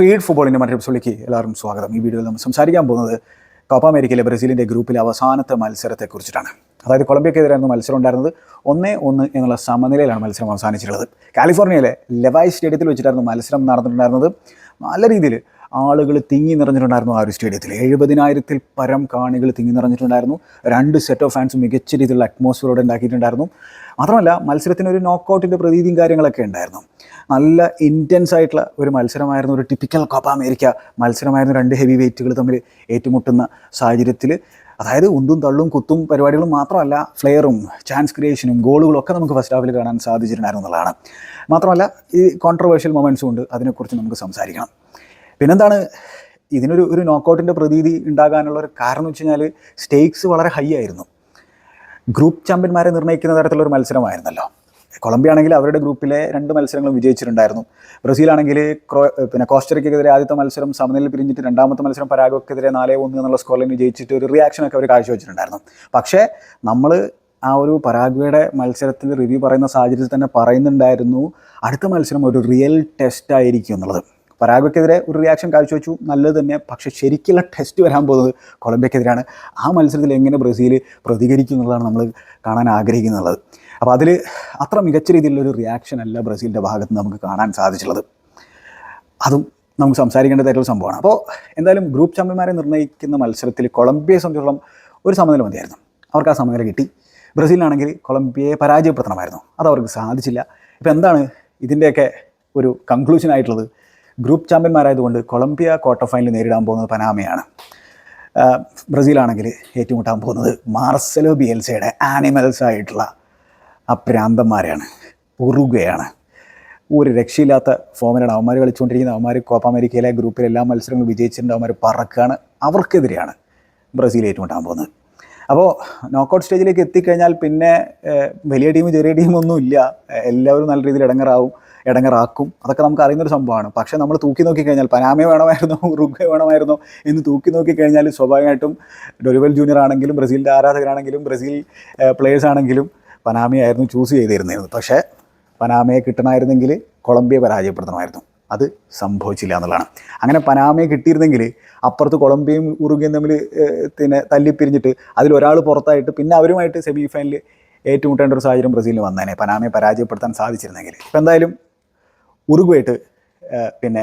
Feed ഫുട്ബോളിന്റെ മറ്റൊരു എപ്പിസോഡിലേക്ക് എല്ലാവർക്കും സ്വാഗതം. ഈ വീഡിയോയിൽ നമ്മൾ സംസാരിക്കാൻ പോകുന്നത് കോപ്പ അമേരിക്കയിലെ ബ്രസീലിന്റെ ഗ്രൂപ്പിലെ അവസാനത്തെ മത്സരത്തെക്കുറിച്ചിട്ടാണ്. അതായത് കൊളംബിയക്കെതിരായിരുന്നു മത്സരം ഉണ്ടായിരുന്നത്. ഒന്നേ ഒന്ന് എന്നുള്ള സമനിലയിലാണ് മത്സരം അവസാനിച്ചിട്ടുള്ളത്. കാലിഫോർണിയയിലെ ലെവായ് സ്റ്റേഡിയത്തിൽ വെച്ചിട്ടായിരുന്നു മത്സരം നടന്നിട്ടുണ്ടായിരുന്നത്. നല്ല രീതിയിൽ ആളുകൾ തിങ്ങി നിറഞ്ഞിട്ടുണ്ടായിരുന്നു ആ ഒരു സ്റ്റേഡിയത്തിൽ. എഴുപതിനായിരത്തിൽ പരം കാണികൾ തിങ്ങി നിറഞ്ഞിട്ടുണ്ടായിരുന്നു. രണ്ട് സെറ്റ് ഓഫ് ഫാൻസ് മികച്ച രീതിയിലുള്ള അറ്റ്മോസ്ഫിയറോടെ ഉണ്ടാക്കിയിട്ടുണ്ടായിരുന്നു. മാത്രമല്ല മത്സരത്തിന് ഒരു നോക്കൗട്ടിന്റെ പ്രതീതിയും കാര്യങ്ങളൊക്കെ ഉണ്ടായിരുന്നു. നല്ല ഇന്റൻസ് ആയിട്ടുള്ള ഒരു മത്സരമായിരുന്നു ഒരു ടിപ്പിക്കൽ കോപ്പ അമേരിക്ക മത്സരമായിരുന്നു രണ്ട് ഹെവി വെയിറ്റുകൾ തമ്മിൽ ഏറ്റുമുട്ടുന്ന സാഹചര്യത്തിൽ. അതായത് ഉന്തും തള്ളും കുത്തും പരിപാടികളും മാത്രമല്ല ഫ്ലെയറും ചാൻസ് ക്രിയേഷനും ഗോളുകളും ഒക്കെ നമുക്ക് ഫസ്റ്റ് ഹാഫിൽ കാണാൻ സാധിച്ചിട്ടുണ്ടായിരുന്നു എന്നുള്ളതാണ്. മാത്രമല്ല ഈ കോൺട്രവേഴ്ഷ്യൽ മൊമെന്റ്സും ഉണ്ട് അതിനെക്കുറിച്ച് നമുക്ക് സംസാരിക്കണം. പിന്നെന്താണ് ഇതിനൊരു ഒരു നോക്കൗട്ടിന്റെ പ്രതീതി ഉണ്ടാകാനുള്ള ഒരു കാരണം എന്ന് വെച്ച് കഴിഞ്ഞാൽ സ്റ്റേക്സ് വളരെ ഹൈ ആയിരുന്നു. ഗ്രൂപ്പ് ചാമ്പ്യന്മാരെ നിർണയിക്കുന്ന തരത്തിലുള്ള ഒരു മത്സരമായിരുന്നല്ലോ. കൊളംബിയ ആണെങ്കിൽ അവരുടെ ഗ്രൂപ്പിലെ രണ്ട് മത്സരങ്ങളും വിജയിച്ചിട്ടുണ്ടായിരുന്നു. ബ്രസീലാണെങ്കിൽ ക്രോ പിന്നെ കോസ്റ്ററിക്കെതിരെ ആദ്യത്തെ മത്സരം സമനിലയിൽ പിരിഞ്ഞിട്ട് രണ്ടാമത്തെ മത്സരം പരാഗോക്കെതിരെ നാലേ ഒന്ന് എന്നുള്ള സ്കോറിൽ ജയിച്ചിട്ട് ഒരു റിയാക്ഷനൊക്കെ അവർ കാഴ്ചവെച്ചിട്ടുണ്ടായിരുന്നു. പക്ഷേ നമ്മൾ ആ ഒരു പരാഗ്വയുടെ മത്സരത്തിൽ റിവ്യൂ പറയുന്ന സാഹചര്യത്തിൽ തന്നെ പറയുന്നുണ്ടായിരുന്നു അടുത്ത മത്സരം ഒരു റിയൽ ടെസ്റ്റ് ആയിരിക്കും എന്നുള്ളത്. പരാഗ്വയ്ക്കെതിരെ ഒരു റിയാക്ഷൻ കാഴ്ചവെച്ചു നല്ലത് തന്നെ. പക്ഷേ ശരിക്കുള്ള ടെസ്റ്റ് വരാൻ പോകുന്നത് കൊളംബിയക്കെതിരാണ്. ആ മത്സരത്തിൽ എങ്ങനെ ബ്രസീൽ പ്രതികരിക്കും എന്നുള്ളതാണ് നമ്മൾ കാണാൻ ആഗ്രഹിക്കുന്നുള്ളത് അപ്പോൾ അതിൽ അത്ര മികച്ച രീതിയിലുള്ളൊരു റിയാക്ഷൻ അല്ല ബ്രസീലിന്റെ ഭാഗത്ത് നമുക്ക് കാണാൻ സാധിച്ചുള്ളത് അതും നമുക്ക് സംസാരിക്കേണ്ടതായിട്ടുള്ള സംഭവമാണ്. അപ്പോൾ എന്തായാലും ഗ്രൂപ്പ് ചാമ്പ്യന്മാരെ നിർണയിക്കുന്ന മത്സരത്തിൽ കൊളംബിയയെ സംബന്ധിച്ചിടത്തോളം ഒരു സമനില മതിയായിരുന്നു. അവർക്ക് ആ സമനില കിട്ടി. ബ്രസീലിനാണെങ്കിൽ കൊളംബിയയെ പരാജയപ്പെടുത്തണമായിരുന്നു. അത് അവർക്ക് സാധിച്ചില്ല. ഇപ്പോൾ എന്താണ് ഇതിന്റെയൊക്കെ ഒരു കൺക്ലൂഷൻ ആയിട്ടുള്ളത്? ഗ്രൂപ്പ് ചാമ്പ്യന്മാരായതുകൊണ്ട് കൊളംബിയ ക്വാർട്ടർ ഫൈനൽ നേരിടാൻ പോകുന്നത് പനാമയാണ്. ബ്രസീലാണെങ്കിൽ ഏറ്റുമുട്ടാൻ പോകുന്നത് മാർസലോ ബിയൽസയുടെ ആനിമൽസ് ആയിട്ടുള്ള ആ പ്രാന്തന്മാരെയാണ് ഉറുഗയാണ് ഒരു രക്ഷയില്ലാത്ത ഫോമിലാണ് അവന്മാർ കളിച്ചുകൊണ്ടിരിക്കുന്ന അവന്മാർ കോപ്പ അമേരിക്കയിലെ ഗ്രൂപ്പിലെ എല്ലാ മത്സരങ്ങളും വിജയിച്ചിട്ടുണ്ട്. അവന്മാർ പറക്കുകയാണ്. അവർക്കെതിരെയാണ് ബ്രസീൽ ഏറ്റുമുട്ടാൻ പോകുന്നത്. അപ്പോൾ നോക്കൗട്ട് സ്റ്റേജിലേക്ക് എത്തിക്കഴിഞ്ഞാൽ പിന്നെ വലിയ ടീം ചെറിയ ടീമൊന്നും ഇല്ല. എല്ലാവരും നല്ല രീതിയിൽ ഇടങ്ങറാവും ഇടങ്ങറാക്കും. അതൊക്കെ നമുക്ക് അറിയുന്നൊരു സംഭവമാണ്. പക്ഷേ നമ്മൾ തൂക്കി നോക്കിക്കഴിഞ്ഞാൽ പനാമയെ വേണമായിരുന്നോ ഉറുഗ്വേ വേണമായിരുന്നോ എന്ന് തൂക്കി നോക്കിക്കഴിഞ്ഞാൽ സ്വാഭാവികമായിട്ടും ഡൊലിവൽ ജൂനിയർ ആണെങ്കിലും ബ്രസീലിന്റെ ആരാധകരാണെങ്കിലും ബ്രസീൽ പ്ലേയേഴ്സ് ആണെങ്കിലും പനാമയായിരുന്നു ചൂസ് ചെയ്തിരുന്നത്. പക്ഷേ പനാമയെ കിട്ടണമായിരുന്നെങ്കിൽ കൊളംബിയ പരാജയപ്പെടുത്തണമായിരുന്നു. അത് സംഭവിച്ചില്ല എന്നുള്ളതാണ്. അങ്ങനെ പനാമയെ കിട്ടിയിരുന്നെങ്കിൽ അപ്പുറത്ത് കൊളംബിയയും ഉറുഗയും തമ്മിൽ പിന്നെ തല്ലിപ്പിരിഞ്ഞിട്ട് അതിലൊരാൾ പുറത്തായിട്ട് പിന്നെ അവരുമായിട്ട് സെമി ഫൈനലിൽ ഏറ്റുമുട്ടേണ്ട ഒരു സാഹചര്യം ബ്രസീലിന് വന്നേനെ. പനാമയെ പരാജയപ്പെടുത്താൻ സാധിച്ചിരുന്നെങ്കിൽ. ഇപ്പം എന്തായാലും ഉറുഗുമായിട്ട് പിന്നെ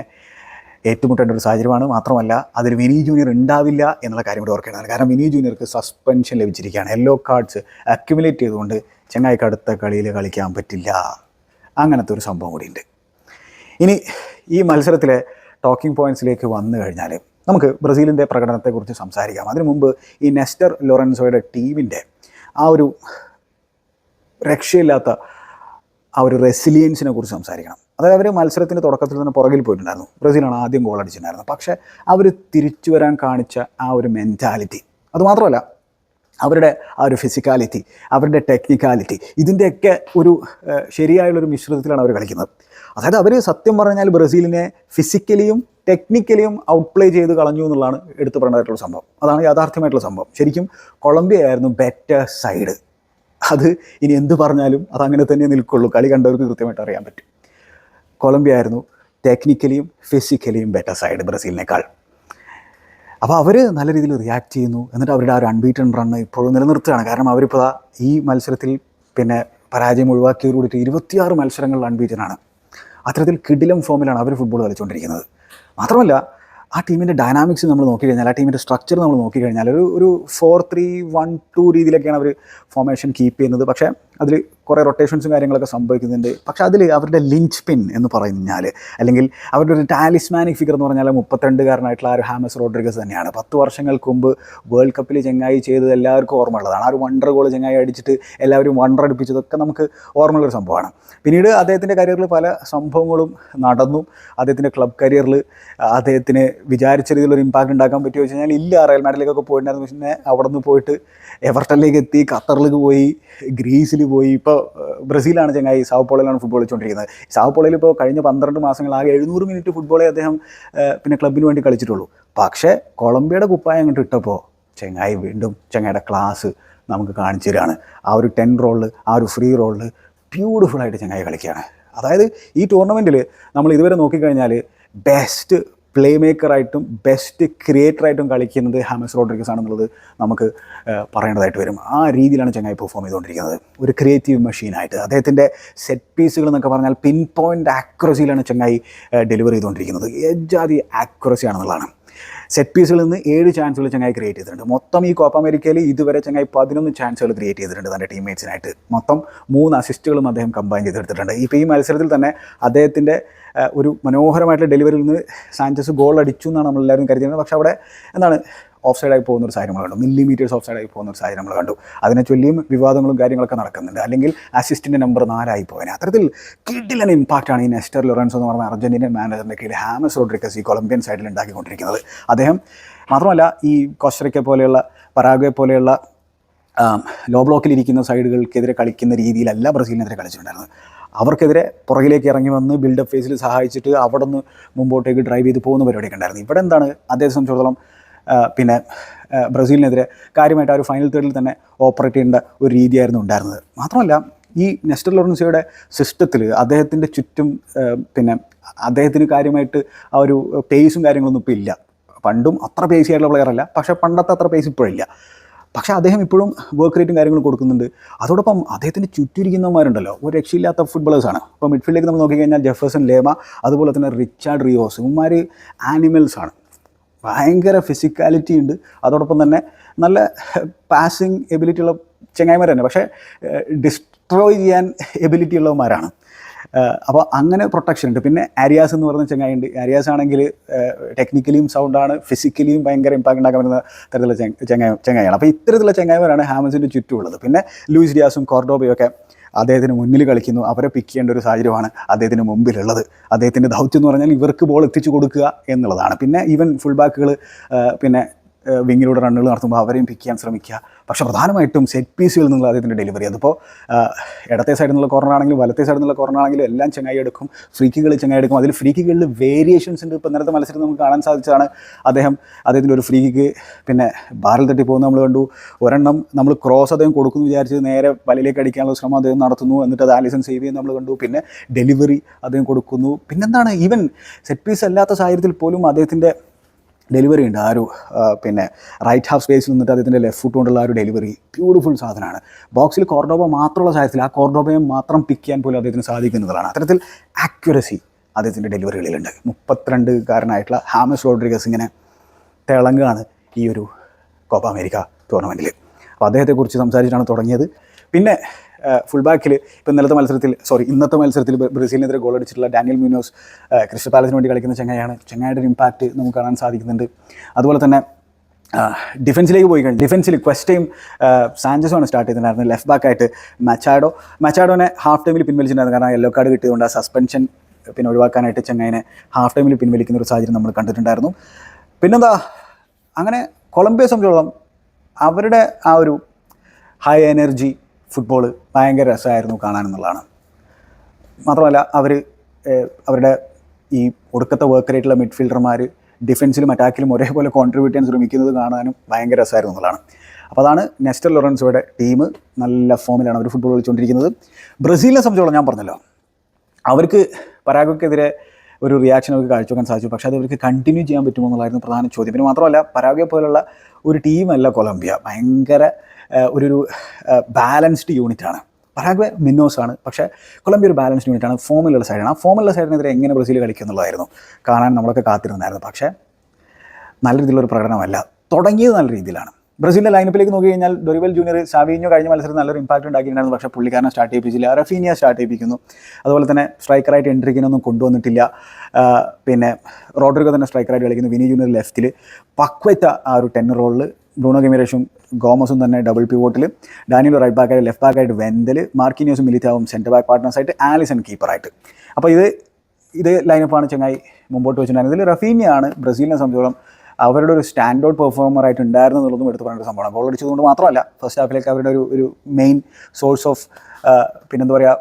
ഏറ്റുമുട്ടേണ്ട ഒരു സാഹചര്യമാണ്. മാത്രമല്ല അതിൽ വിനി ജൂനിയർ ഉണ്ടാവില്ല എന്നുള്ള കാര്യം കൂടി ഓർക്കേണ്ടതാണ്. കാരണം വിനി ജൂനിയർക്ക് സസ്പെൻഷൻ ലഭിച്ചിരിക്കുകയാണ്. യെല്ലോ കാർഡ്സ് അക്യുമുലേറ്റ് ചെയ്തുകൊണ്ട് ചെങ്ങായിക്ക് അടുത്ത കളിയിൽ കളിക്കാൻ പറ്റില്ല. അങ്ങനത്തെ ഒരു സംഭവം കൂടിയുണ്ട്. ഇനി ഈ മത്സരത്തിലെ ടോക്കിംഗ് പോയിൻസിലേക്ക് വന്നു കഴിഞ്ഞാൽ നമുക്ക് ബ്രസീലിന്റെ പ്രകടനത്തെക്കുറിച്ച് സംസാരിക്കാം. അതിനു മുമ്പ് ഈ നെസ്റ്റർ ലോറൻസോയുടെ ടീമിന്റെ ആ ഒരു രക്ഷയില്ലാത്ത ആ ഒരു റെസിലിയൻസിനെ കുറിച്ച് സംസാരിക്കണം. അതായത് അവർ മത്സരത്തിന്റെ തുടക്കത്തിൽ തന്നെ പുറകിൽ പോയിട്ടുണ്ടായിരുന്നു. ബ്രസീലാണ് ആദ്യം ഗോൾ അടിച്ചിട്ടുണ്ടായിരുന്നത്. പക്ഷേ അവർ തിരിച്ചു വരാൻ കാണിച്ച ആ ഒരു മെന്റാലിറ്റി അതുമാത്രമല്ല അവരുടെ ആ ഒരു ഫിസിക്കാലിറ്റി അവരുടെ ടെക്നിക്കാലിറ്റി ഇതിന്റെയൊക്കെ ഒരു ശരിയായുള്ളൊരു മിശ്രിതത്തിലാണ് അവർ കളിക്കുന്നത്. അതായത് അവർ സത്യം പറഞ്ഞാൽ ബ്രസീലിനെ ഫിസിക്കലിയും ടെക്നിക്കലിയും ഔട്ട്പ്ലേ ചെയ്ത് കളഞ്ഞു എന്നുള്ളതാണ് എടുത്തു പറയേണ്ടതായിട്ടുള്ള സംഭവം. അതാണ് യാഥാർത്ഥ്യമായിട്ടുള്ള സംഭവം. ശരിക്കും കൊളംബിയ ആയിരുന്നു ബെറ്റർ സൈഡ് അത് ഇനി എന്ത് പറഞ്ഞാലും അത് അങ്ങനെ തന്നെ നിൽക്കുള്ളൂ. കളി കണ്ടവർക്ക് കൃത്യമായിട്ട് അറിയാൻ പറ്റും. കൊളംബിയ ആയിരുന്നു ടെക്നിക്കലിയും ഫിസിക്കലിയും ബെറ്റർ സൈഡ് ബ്രസീലിനേക്കാൾ. അപ്പോൾ അവർ നല്ല രീതിയിൽ റിയാക്ട് ചെയ്യുന്നു. എന്നിട്ട് അവരുടെ ആ ഒരു അൺബീറ്റൺ റണ്ണ് ഇപ്പോഴും നിലനിർത്തുകയാണ്. കാരണം അവരിപ്പോൾ ഈ മത്സരത്തിൽ പിന്നെ പരാജയം ഒഴിവാക്കിയതോട് കൂടിയിട്ട് ഇരുപത്തിയാറ് മത്സരങ്ങളിൽ അൺബീറ്റനാണ് അത്തരത്തിൽ കിടിലം ഫോമിലാണ് അവർ ഫുട്ബോൾ കളിച്ചുകൊണ്ടിരിക്കുന്നത് മാത്രമല്ല ആ ടീമിന്റെ ഡൈനാമിക്സ് നമ്മൾ നോക്കിക്കഴിഞ്ഞാൽ ആ ടീമിന്റെ സ്ട്രക്ചർ നമ്മൾ നോക്കിക്കഴിഞ്ഞാൽ ഒരു ഒരു ഫോർ ത്രീ വൺ ടു രീതിയിലൊക്കെയാണ് അവർ ഫോമേഷൻ കീപ്പ് ചെയ്യുന്നത്. പക്ഷേ അതിൽ കുറേ റൊട്ടേഷൻസും കാര്യങ്ങളൊക്കെ സംഭവിക്കുന്നുണ്ട്. പക്ഷെ അതിൽ അവരുടെ ലിഞ്ച് പിൻ എന്ന് പറഞ്ഞാൽ അല്ലെങ്കിൽ അവരുടെ ഒരു ടാലിസ്മാനിക് ഫിഗർ എന്ന് പറഞ്ഞാൽ മുപ്പത്തിരണ്ടുകാരനായിട്ടുള്ള ആ ഒരു ഹാമസ് റോഡ്രിഗസ് തന്നെയാണ്. പത്ത് വർഷങ്ങൾക്ക് മുമ്പ് വേൾഡ് കപ്പിൽ ചെങ്ങായി ചെയ്തത് എല്ലാവർക്കും ഓർമ്മയുള്ളതാണ്. ആ ഒരു വണ്ടർ ഗോൾ ചെങ്ങായി അടിച്ചിട്ട് എല്ലാവരും വണ്ടർ അടിപ്പിച്ചതൊക്കെ നമുക്ക് ഓർമ്മയുള്ളൊരു സംഭവമാണ്. പിന്നീട് അദ്ദേഹത്തിന്റെ കരിയറിൽ പല സംഭവങ്ങളും നടന്നു. അദ്ദേഹത്തിന്റെ ക്ലബ് കരിയറിൽ അദ്ദേഹത്തിന് വിചാരിച്ച രീതിയിലൊരു ഇമ്പാക്റ്റ് ഉണ്ടാക്കാൻ പറ്റുമോ വെച്ച് കഴിഞ്ഞാൽ ഇല്ല. റയൽ മാഡ്രിലേക്കൊക്കെ പോയിട്ടുണ്ടായിരുന്നു. പക്ഷേ അവിടെ നിന്ന് പോയിട്ട് എവർട്ടനിലേക്ക് എത്തി ഖത്തറിലേക്ക് പോയി ഗ്രീസിൽ പോയി. ഇപ്പോൾ ബ്രസീലാണ് ചങ്ങായി സാവപ്പോളയിലാണ് ഫുട്ബോൾ കളിച്ചുകൊണ്ടിരിക്കുന്നത് സാവപ്പോളയിൽ ഇപ്പോൾ കഴിഞ്ഞ പന്ത്രണ്ട് മാസങ്ങൾ ആകെ എഴുന്നൂറ് മിനിറ്റ് ഫുട്ബോളെ അദ്ദേഹം പിന്നെ ക്ലബിന് വേണ്ടി കളിച്ചിട്ടുള്ളൂ. പക്ഷേ കൊളംബിയയുടെ കുപ്പായം അങ്ങോട്ട് ഇട്ടപ്പോൾ ചങ്ങായി വീണ്ടും ചങ്ങായിയുടെ ക്ലാസ് നമുക്ക് കാണിച്ചു തരികയാണ് ആ ഒരു ടെൻ റോളിൽ ആ ഒരു ഫ്രീ റോളിൽ ബ്യൂട്ടിഫുള്ളായിട്ട് ചങ്ങായി കളിക്കുകയാണ്. അതായത് ഈ ടൂർണമെന്റിൽ നമ്മൾ ഇതുവരെ നോക്കിക്കഴിഞ്ഞാൽ ബെസ്റ്റ് പ്ലേ മേക്കറായിട്ടും ബെസ്റ്റ് ക്രിയേറ്ററായിട്ടും കളിക്കുന്നത് ഹാമസ് റോഡ്രിഗസ് ആണെന്നുള്ളത് നമുക്ക് പറയേണ്ടതായിട്ട് വരും. ആ രീതിയിലാണ് ചങ്ങായി പെർഫോം ചെയ്തുകൊണ്ടിരിക്കുന്നത്. ഒരു ക്രിയേറ്റീവ് മെഷീനായിട്ട് അദ്ദേഹത്തിന്റെ സെറ്റ് പീസുകൾ എന്നൊക്കെ പറഞ്ഞാൽ പിൻ പോയിന്റ് ആക്യുറസിയിലാണ് ചങ്ങായി ഡെലിവർ ചെയ്തുകൊണ്ടിരിക്കുന്നത്. എജാതി ആക്യുറസി ആണെന്നുള്ളതാണ്. സെറ്റ് പീസിൽ നിന്ന് ഏഴ് ചാൻസുകൾ ചങ്ങായി ക്രിയേറ്റ് ചെയ്തിട്ടുണ്ട്. മൊത്തം ഈ കോപ്പ അമേരിക്കയിൽ ഇതുവരെ ചങ്ങായി പതിനൊന്ന് ചാൻസുകൾ ക്രിയേറ്റ് ചെയ്തിട്ടുണ്ട് തന്റെ ടീംമേറ്റ്സിനായിട്ട് മൊത്തം മൂന്ന് അസിസ്റ്റുകളും അദ്ദേഹം കമ്പൈൻ ചെയ്തെടുത്തിട്ടുണ്ട്. ഇപ്പോൾ ഈ മത്സരത്തിൽ തന്നെ അദ്ദേഹത്തിന്റെ ഒരു മനോഹരമായിട്ടുള്ള ഡെലിവറിയിൽ നിന്ന് സാഞ്ചസ് ഗോൾ അടിച്ചു എന്നാണ് നമ്മളെല്ലാവരും കരുതിയിരുന്നത്. പക്ഷേ അവിടെ എന്താണ് ഓഫ് സൈഡായി പോകുന്ന ഒരു സാഹചര്യം നമ്മൾ കണ്ടു. മില്ലിമീറ്റേഴ്സ് ഓഫ് സൈഡായി പോകുന്ന ഒരു സാഹചര്യം നമ്മൾ കണ്ടു. അതിനെ ചൊല്ലിയും വിവാദങ്ങളും കാര്യങ്ങളൊക്കെ നടക്കുന്നുണ്ട്. അല്ലെങ്കിൽ അസിസ്റ്റിന്റെ നമ്പർ നാലായി പോയതിനെ അത്തരത്തിൽ കിഡിലൻ ഇമ്പാക്റ്റാണ് ഈ നെസ്റ്റർ ലൊറൻസ് എന്ന് പറഞ്ഞ അർജന്റീനിയൻ മാനേജറിന്റെ കീഴിൽ ഹാമസ് റോഡ്രിക്കസ് ഈ കൊളംബിയൻ സൈഡിൽ ഉണ്ടാക്കിക്കൊണ്ടിരിക്കുന്നത്. അദ്ദേഹം മാത്രമല്ല ഈ കോസ്റ്ററിക്ക പോലെയുള്ള പരാഗ്വെ പോലെയുള്ള ലോ ബ്ലോക്കിലിരിക്കുന്ന സൈഡുകൾക്കെതിരെ കളിക്കുന്ന രീതിയിലല്ല ബ്രസീലിനെതിരെ കളിച്ചിട്ടുണ്ടായിരുന്നത്. അവർക്കെതിരെ പുറകിലേക്ക് ഇറങ്ങി വന്ന് ബിൽഡപ്പ് ഫേസിൽ സഹായിച്ചിട്ട് അവിടെ നിന്ന് മുമ്പോട്ടേക്ക് ഡ്രൈവ് ചെയ്ത് പോകുന്ന പരിപാടിയൊക്കെ ഉണ്ടായിരുന്നു. ഇവിടെ എന്താണ് അദ്ദേഹത്തെ സംബന്ധിച്ചിടത്തോളം പിന്നെ ബ്രസീലിനെതിരെ കാര്യമായിട്ട് ആ ഒരു ഫൈനൽ തേർഡിൽ തന്നെ ഓപ്പറേറ്റ് ചെയ്യേണ്ട ഒരു രീതിയായിരുന്നു ഉണ്ടായിരുന്നത്. മാത്രമല്ല ഈ നെസ്റ്റർ ലോറൻസിയുടെ സിസ്റ്റത്തിൽ അദ്ദേഹത്തിന്റെ ചുറ്റും പിന്നെ അദ്ദേഹത്തിന് കാര്യമായിട്ട് ആ ഒരു പേസും കാര്യങ്ങളൊന്നും ഇപ്പോൾ ഇല്ല. പണ്ടും അത്ര പേസി ആയിട്ടുള്ള പ്ലെയർ അല്ല പക്ഷേ പണ്ടത്തെ അത്ര പേസ് ഇപ്പോഴില്ല പക്ഷേ അദ്ദേഹം ഇപ്പോഴും വർക്ക് റേറ്റും കാര്യങ്ങളും കൊടുക്കുന്നുണ്ട്. അതോടൊപ്പം അദ്ദേഹത്തിന് ചുറ്റിരിക്കുന്നവന്മാരുണ്ടല്ലോ ഒരു രക്ഷയില്ലാത്ത ഫുട്ബോളേഴ്സാണ് ഇപ്പോൾ മിഡ്ഫീൽഡിലേക്ക് നമ്മൾ നോക്കിക്കഴിഞ്ഞാൽ ജെഫേഴ്സൺ ലേമ അതുപോലെ തന്നെ റിച്ചാർഡ് റിയോസ് ഇവന്മാർ ആനിമൽസാണ് ഭയങ്കര ഫിസിക്കാലിറ്റി ഉണ്ട്. അതോടൊപ്പം തന്നെ നല്ല പാസിങ് എബിലിറ്റി ഉള്ള ചെങ്ങായിമാർ തന്നെ പക്ഷേ ഡിസ്ട്രോയ് ചെയ്യാൻ എബിലിറ്റി ഉള്ളവന്മാരാണ്. അപ്പോൾ അങ്ങനെ പ്രൊട്ടക്ഷൻ ഉണ്ട്. പിന്നെ ആരിയാസ് എന്ന് പറയുന്ന ചങ്ങായി ഉണ്ട് ആരിയാസ് ആണെങ്കിൽ ടെക്നിക്കലിയും സൗണ്ടാണ് ഫിസിക്കലിയും ഭയങ്കര ഇമ്പാക്ട് ഉണ്ടാക്കാൻ പറ്റുന്ന തരത്തിലുള്ള ചെങ്ങ- ചെങ്ങായി ചെങ്ങായിയാണ് അപ്പോൾ ഇത്തരത്തിലുള്ള ചെങ്ങായിമാരാണ് ഹാമസിന്റെ ചുറ്റുമുള്ളത്. പിന്നെ ലൂയിസ് ഡിയാസും കോർഡോബയും ഒക്കെ അദ്ദേഹത്തിന് മുന്നിൽ കളിക്കുന്നു. അവരെ പിക്ക് ചെയ്യേണ്ട ഒരു സാഹചര്യമാണ് അദ്ദേഹത്തിന് മുമ്പിലുള്ളത്. അദ്ദേഹത്തിന്റെ ദൗത്യം എന്ന് പറഞ്ഞാൽ ഇവർക്ക് ബോൾ എത്തിച്ചു കൊടുക്കുക എന്നുള്ളതാണ്. പിന്നെ ഈവൻ ഫുൾ ബാക്കുകൾ പിന്നെ വിങ്ങിലൂടെ റണ്ണുകൾ നടത്തുമ്പോൾ അവരെയും പിക്ക് ചെയ്യാൻ ശ്രമിക്കുക. പക്ഷേ പ്രധാനമായിട്ടും സെറ്റ് പീസിൽ നിന്നുള്ള അദ്ദേഹത്തിന്റെ ഡെലിവറി അതിപ്പോൾ ഇടത്തെ സൈഡിൽ നിന്നുള്ള കോർണർ ആണെങ്കിലും വലത്തെ സൈഡിൽ നിന്നുള്ള കോർണർ ആണെങ്കിലും എല്ലാം ചങ്ങായി എടുക്കും. ഫ്രീ ചെങ്ങായി എടുക്കും. അതിൽ ഫ്രീ കിക്കുകളിൽ വേരിയേഷൻസ് ഉണ്ട്. ഇപ്പോൾ നേരത്തെ മത്സരത്തിൽ നമുക്ക് കാണാൻ സാധിച്ചതാണ് അദ്ദേഹം അദ്ദേഹത്തിന്റെ ഒരു ഫ്രീക്ക് പിന്നെ ബാറിൽ തട്ടി പോകുന്നത് നമ്മൾ കണ്ടു. ഒരെണ്ണം നമ്മൾ ക്രോസ് അദ്ദേഹം കൊടുക്കുന്നു വിചാരിച്ച് നേരെ വലയിലേക്ക് അടിക്കാനുള്ള ശ്രമം അദ്ദേഹം നടത്തുന്നു. എന്നിട്ട് അത് ആലിസൺ സേവ് ചെയ്യുന്ന നമ്മൾ കണ്ടു. പിന്നെ ഡെലിവറി അദ്ദേഹം കൊടുക്കുന്നു. പിന്നെന്താണ്? ഈവൻ സെറ്റ് പീസ് അല്ലാത്ത സാഹചര്യത്തിൽ പോലും അദ്ദേഹത്തിന്റെ ഡെലിവറി ഉണ്ട്. ആ ഒരു പിന്നെ റൈറ്റ് ഹാഫ് സ്പേസിൽ നിന്നിട്ട് അദ്ദേഹത്തിന്റെ ലെഫ്റ്റ് ഫുട്ട് കൊണ്ടുള്ള ആ ഒരു ഡെലിവറി ബ്യൂട്ടിഫുൾ സാധനമാണ്. ബോക്സിൽ കോർഡോബ മാത്രമുള്ള സാഹചര്യത്തിൽ ആ കോർഡോബയെ മാത്രം പിക്ക് ചെയ്യാൻ പോലും അദ്ദേഹത്തിന് സാധിക്കുന്നതാണ്. അത്തരത്തിൽ ആക്യുറസി അദ്ദേഹത്തിന്റെ ഡെലിവറികളിലുണ്ട് മുപ്പത്തിരണ്ടുകാരനായിട്ടുള്ള ഹാമസ് റോഡ്രിഗസ് ഇങ്ങനെ തിളങ്ങുകയാണ് ഈ ഒരു കോപ്പ അമേരിക്ക ടൂർണമെന്റിൽ അപ്പോൾ അദ്ദേഹത്തെക്കുറിച്ച് സംസാരിച്ചിട്ടാണ് തുടങ്ങിയത്. പിന്നെ ഫുൾ ബാക്കിൽ ഇപ്പം ഇന്നലത്തെ മത്സരത്തിൽ സോറി ഇന്നത്തെ മത്സരത്തിൽ ബ്രസീലിനെതിരെ ഗോൾ അടിച്ചിട്ടുള്ള ഡാനിയൽ മ്യൂനോസ് ക്രിസ്റ്റൽ പാലസിന് വേണ്ടി കളിക്കുന്ന ചങ്ങായാണ് ചങ്ങായുടെ ഒരു ഇമ്പാക്റ്റ് നമുക്ക് കാണാൻ സാധിക്കുന്നുണ്ട്. അതുപോലെ തന്നെ ഡിഫൻസിലേക്ക് പോയി കഴിഞ്ഞു. ഡിഫൻസിൽ ക്വസ്റ്റയും സാഞ്ചസുമാണ് സ്റ്റാർട്ട് ചെയ്തിട്ടുണ്ടായിരുന്നത്. ലെഫ്റ്റ് ബാക്കായിട്ട് മച്ചാഡോ മച്ചാഡോനെ ഹാഫ് ടൈമിൽ പിൻവലിച്ചിട്ടുണ്ടായിരുന്നു. കാരണം യെല്ലോ കാർഡ് കിട്ടിയതുകൊണ്ട് ആ സസ്പെൻഷൻ പിന്നെ ഒഴിവാക്കാനായിട്ട് ചെങ്ങൈനെ ഹാഫ് ടൈമിൽ പിൻവലിക്കുന്ന ഒരു സാഹചര്യം നമ്മൾ കണ്ടിട്ടുണ്ടായിരുന്നു. പിന്നെന്താ അങ്ങനെ കൊളംബിയ സംബന്ധിച്ചോളം അവരുടെ ആ ഒരു ഹൈ എനർജി ഫുട്ബോൾ ഭയങ്കര രസമായിരുന്നു കാണാനെന്നുള്ളതാണ്. മാത്രമല്ല അവർ അവരുടെ ഈ ഒടുക്കത്തെ വർക്ക് റേറ്റുള്ള മിഡ്ഫീൽഡർമാർ ഡിഫൻസിലും അറ്റാക്കിലും ഒരേപോലെ കോൺട്രിബ്യൂട്ട് ചെയ്യാൻ ശ്രമിക്കുന്നത് കാണാനും ഭയങ്കര രസമായിരുന്നു എന്നുള്ളതാണ്. അപ്പോൾ അതാണ് നെസ്റ്റർ ലോറൻസോയുടെ ടീം നല്ല ഫോമിലാണ് അവർ ഫുട്ബോൾ കളിച്ചുകൊണ്ടിരിക്കുന്നത്. ബ്രസീലിനെ സംബന്ധിച്ചോളം ഞാൻ പറഞ്ഞല്ലോ. അവർക്ക് പരാഗയ്ക്കെതിരെ ഒരു റിയാക്ഷൻ അവർക്ക് കാഴ്ചവെക്കാൻ സാധിച്ചു. പക്ഷേ അത് അവർക്ക് കണ്ടിന്യൂ ചെയ്യാൻ പറ്റുമോ എന്നുള്ളതായിരുന്നു പ്രധാന ചോദ്യം. പിന്നെ മാത്രമല്ല പരാഗ്വെ പോലുള്ള ഒരു ടീമല്ല കൊളംബിയ. ഭയങ്കര ഒരു ബാലൻസ്ഡ് യൂണിറ്റാണ് മിന്നോസ് മിന്നോസാണ് പക്ഷേ കൊളംബിയ ഒരു ബാലൻസ്ഡ് യൂണിറ്റാണ് ഫോമിലുള്ള സൈഡാണ്. ആ ഫോമിലുള്ള സൈഡിനെതിരെ എങ്ങനെ ബ്രസീൽ കളിക്കുന്നുള്ളതായിരുന്നു കാണാൻ നമ്മളൊക്കെ കാത്തിരുന്നായിരുന്നു പക്ഷേ നല്ല രീതിയിലുള്ള ഒരു പ്രകടനമല്ല. തുടങ്ങിയത് നല്ല രീതിയിലാണ്. ബ്രസീലിന്റെ ലൈനപ്പിലേക്ക് നോക്കി കഴിഞ്ഞാൽ ഡൊറിവൽ ജൂനിയർ സാവിഞ്ഞോ കഴിഞ്ഞ മത്സരത്തിൽ നല്ലൊരു ഇമ്പാക്ട് ഉണ്ടാക്കിയിട്ടുണ്ടായിരുന്നു. പക്ഷേ പുള്ളിക്കാരനെ സ്റ്റാർട്ട് ചെയ്യിപ്പിച്ചില്ല. റഫീനിയ സ്റ്റാർട്ട് ചെയ്യിപ്പിക്കുന്നു. അതുപോലെ തന്നെ സ്ട്രൈക്കറായിട്ട് എൻട്രിക്കിനൊന്നും കൊണ്ടുവന്നിട്ടില്ല. പിന്നെ റോഡ്രിഗോ തന്നെ സ്ട്രൈക്കറായിട്ട് കളിക്കുന്നു. വിനി ജൂനിയർ ലെഫ്റ്റിൽ പക്വത്ത ആ ഒരു ടെൻ റോളിൽ ബ്രൂണോ ഗമിറേഷും ഗോമസും തന്നെ ഡബിൾ പിവോട്ടിൽ ഡാനിയൽ റൈറ്റ് ബാക്കായിട്ട് ലെഫ്റ്റ് ബാക്കായിട്ട് വെന്തൽ മാർക്കിനിയോസും മിലിറ്റാവും സെന്റർ ബാക്ക് പാർട്ട്നേഴ്സായിട്ട് ആലിസൺ കീപ്പറായിട്ട് അപ്പോൾ ഇത് ഇത് ലൈനപ്പാണ് ചങ്ങായി മുമ്പോട്ട് വെച്ചിട്ടുണ്ടായിരുന്നത്. ഇതിൽ റഫീനിയാണ് ബ്രസീലിനെ സംബന്ധിച്ചോളം അവരുടെ ഒരു സ്റ്റാൻഡ് ഔട്ട് പെർഫോമർ ആയിട്ട് ഉണ്ടായിരുന്നു എന്നുള്ളതും എടുത്ത് പറയേണ്ട സംഭവമാണ്. ഗോൾ അടിച്ചതുകൊണ്ട് മാത്രമല്ല ഫസ്റ്റ് ഹാഫിലേക്ക് അവരുടെ ഒരു ഒരു മെയിൻ സോഴ്സ് ഓഫ് പിന്നെന്താ പറയുക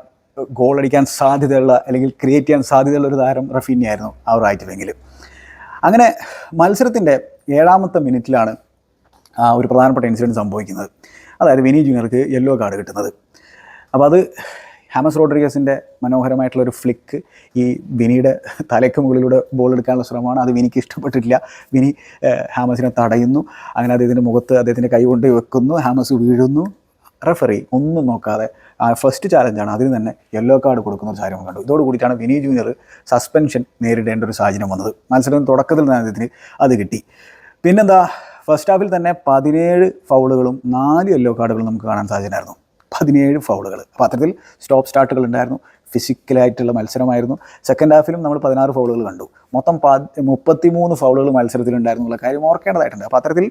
ഗോൾ അടിക്കാൻ സാധ്യതയുള്ള അല്ലെങ്കിൽ ക്രിയേറ്റ് ചെയ്യാൻ സാധ്യതയുള്ള ഒരു താരം റഫീനിയായിരുന്നു ആ ഒരു അങ്ങനെ മത്സരത്തിന്റെ ഏഴാമത്തെ മിനിറ്റിലാണ് ഒരു പ്രധാനപ്പെട്ട ഇൻസിഡന്റ് സംഭവിക്കുന്നത്. അതായത് വിനി ജൂനിയർക്ക് യെല്ലോ കാർഡ് കിട്ടുന്നത്. അപ്പോൾ അത് ഹാമസ് റോഡ്രിഗസിന്റെ മനോഹരമായിട്ടുള്ള ഒരു ഫ്ലിക്ക് ഈ വിനിയുടെ തലയ്ക്ക് മുകളിലൂടെ ബോൾ എടുക്കാനുള്ള ശ്രമമാണ്. അത് വിനിക്ക് ഇഷ്ടപ്പെട്ടിട്ടില്ല. വിനി ഹാമസിനെ തടയുന്നു. അങ്ങനെ അദ്ദേഹത്തിന്റെ മുഖത്ത് അദ്ദേഹത്തിന്റെ കൈ കൊണ്ട് വെക്കുന്നു. ഹാമസ് വീഴുന്നു. റെഫറി ഒന്നും നോക്കാതെ ഫസ്റ്റ് ചാലഞ്ചാണ് അതിന് തന്നെ യെല്ലോ കാർഡ് കൊടുക്കുന്ന ഒരു സാഹചര്യം കണ്ടു. ഇതോട് കൂടിയിട്ടാണ് വിനി ജൂനിയർ സസ്പെൻഷൻ നേരിടേണ്ട ഒരു സാഹചര്യം വന്നത്. മത്സരം തുടക്കത്തിൽ തന്നെ അദ്ദേഹത്തിന് അത് കിട്ടി. പിന്നെന്താ ഫസ്റ്റ് ഹാഫിൽ തന്നെ പതിനേഴ് ഫൗളുകളും നാല് യെല്ലോ കാർഡുകളും നമുക്ക് കാണാൻ സാധ്യതയായിരുന്നു പതിനേഴ് ഫൗളുകൾ അപ്പോൾ അത്തരത്തിൽ സ്റ്റോപ്പ് സ്റ്റാർട്ടുകൾ ഉണ്ടായിരുന്നു. ഫിസിക്കലായിട്ടുള്ള മത്സരമായിരുന്നു. സെക്കൻഡ് ഹാഫിലും നമ്മൾ പതിനാറ് ഫൗളുകൾ കണ്ടു. മൊത്തം പ മുപ്പത്തി മൂന്ന് ഫൗളുകൾ മത്സരത്തിലുണ്ടായിരുന്നു എന്നുള്ള കാര്യം ഓർക്കേണ്ടതായിട്ടുണ്ട്. അപ്പോൾ അത്തരത്തിൽ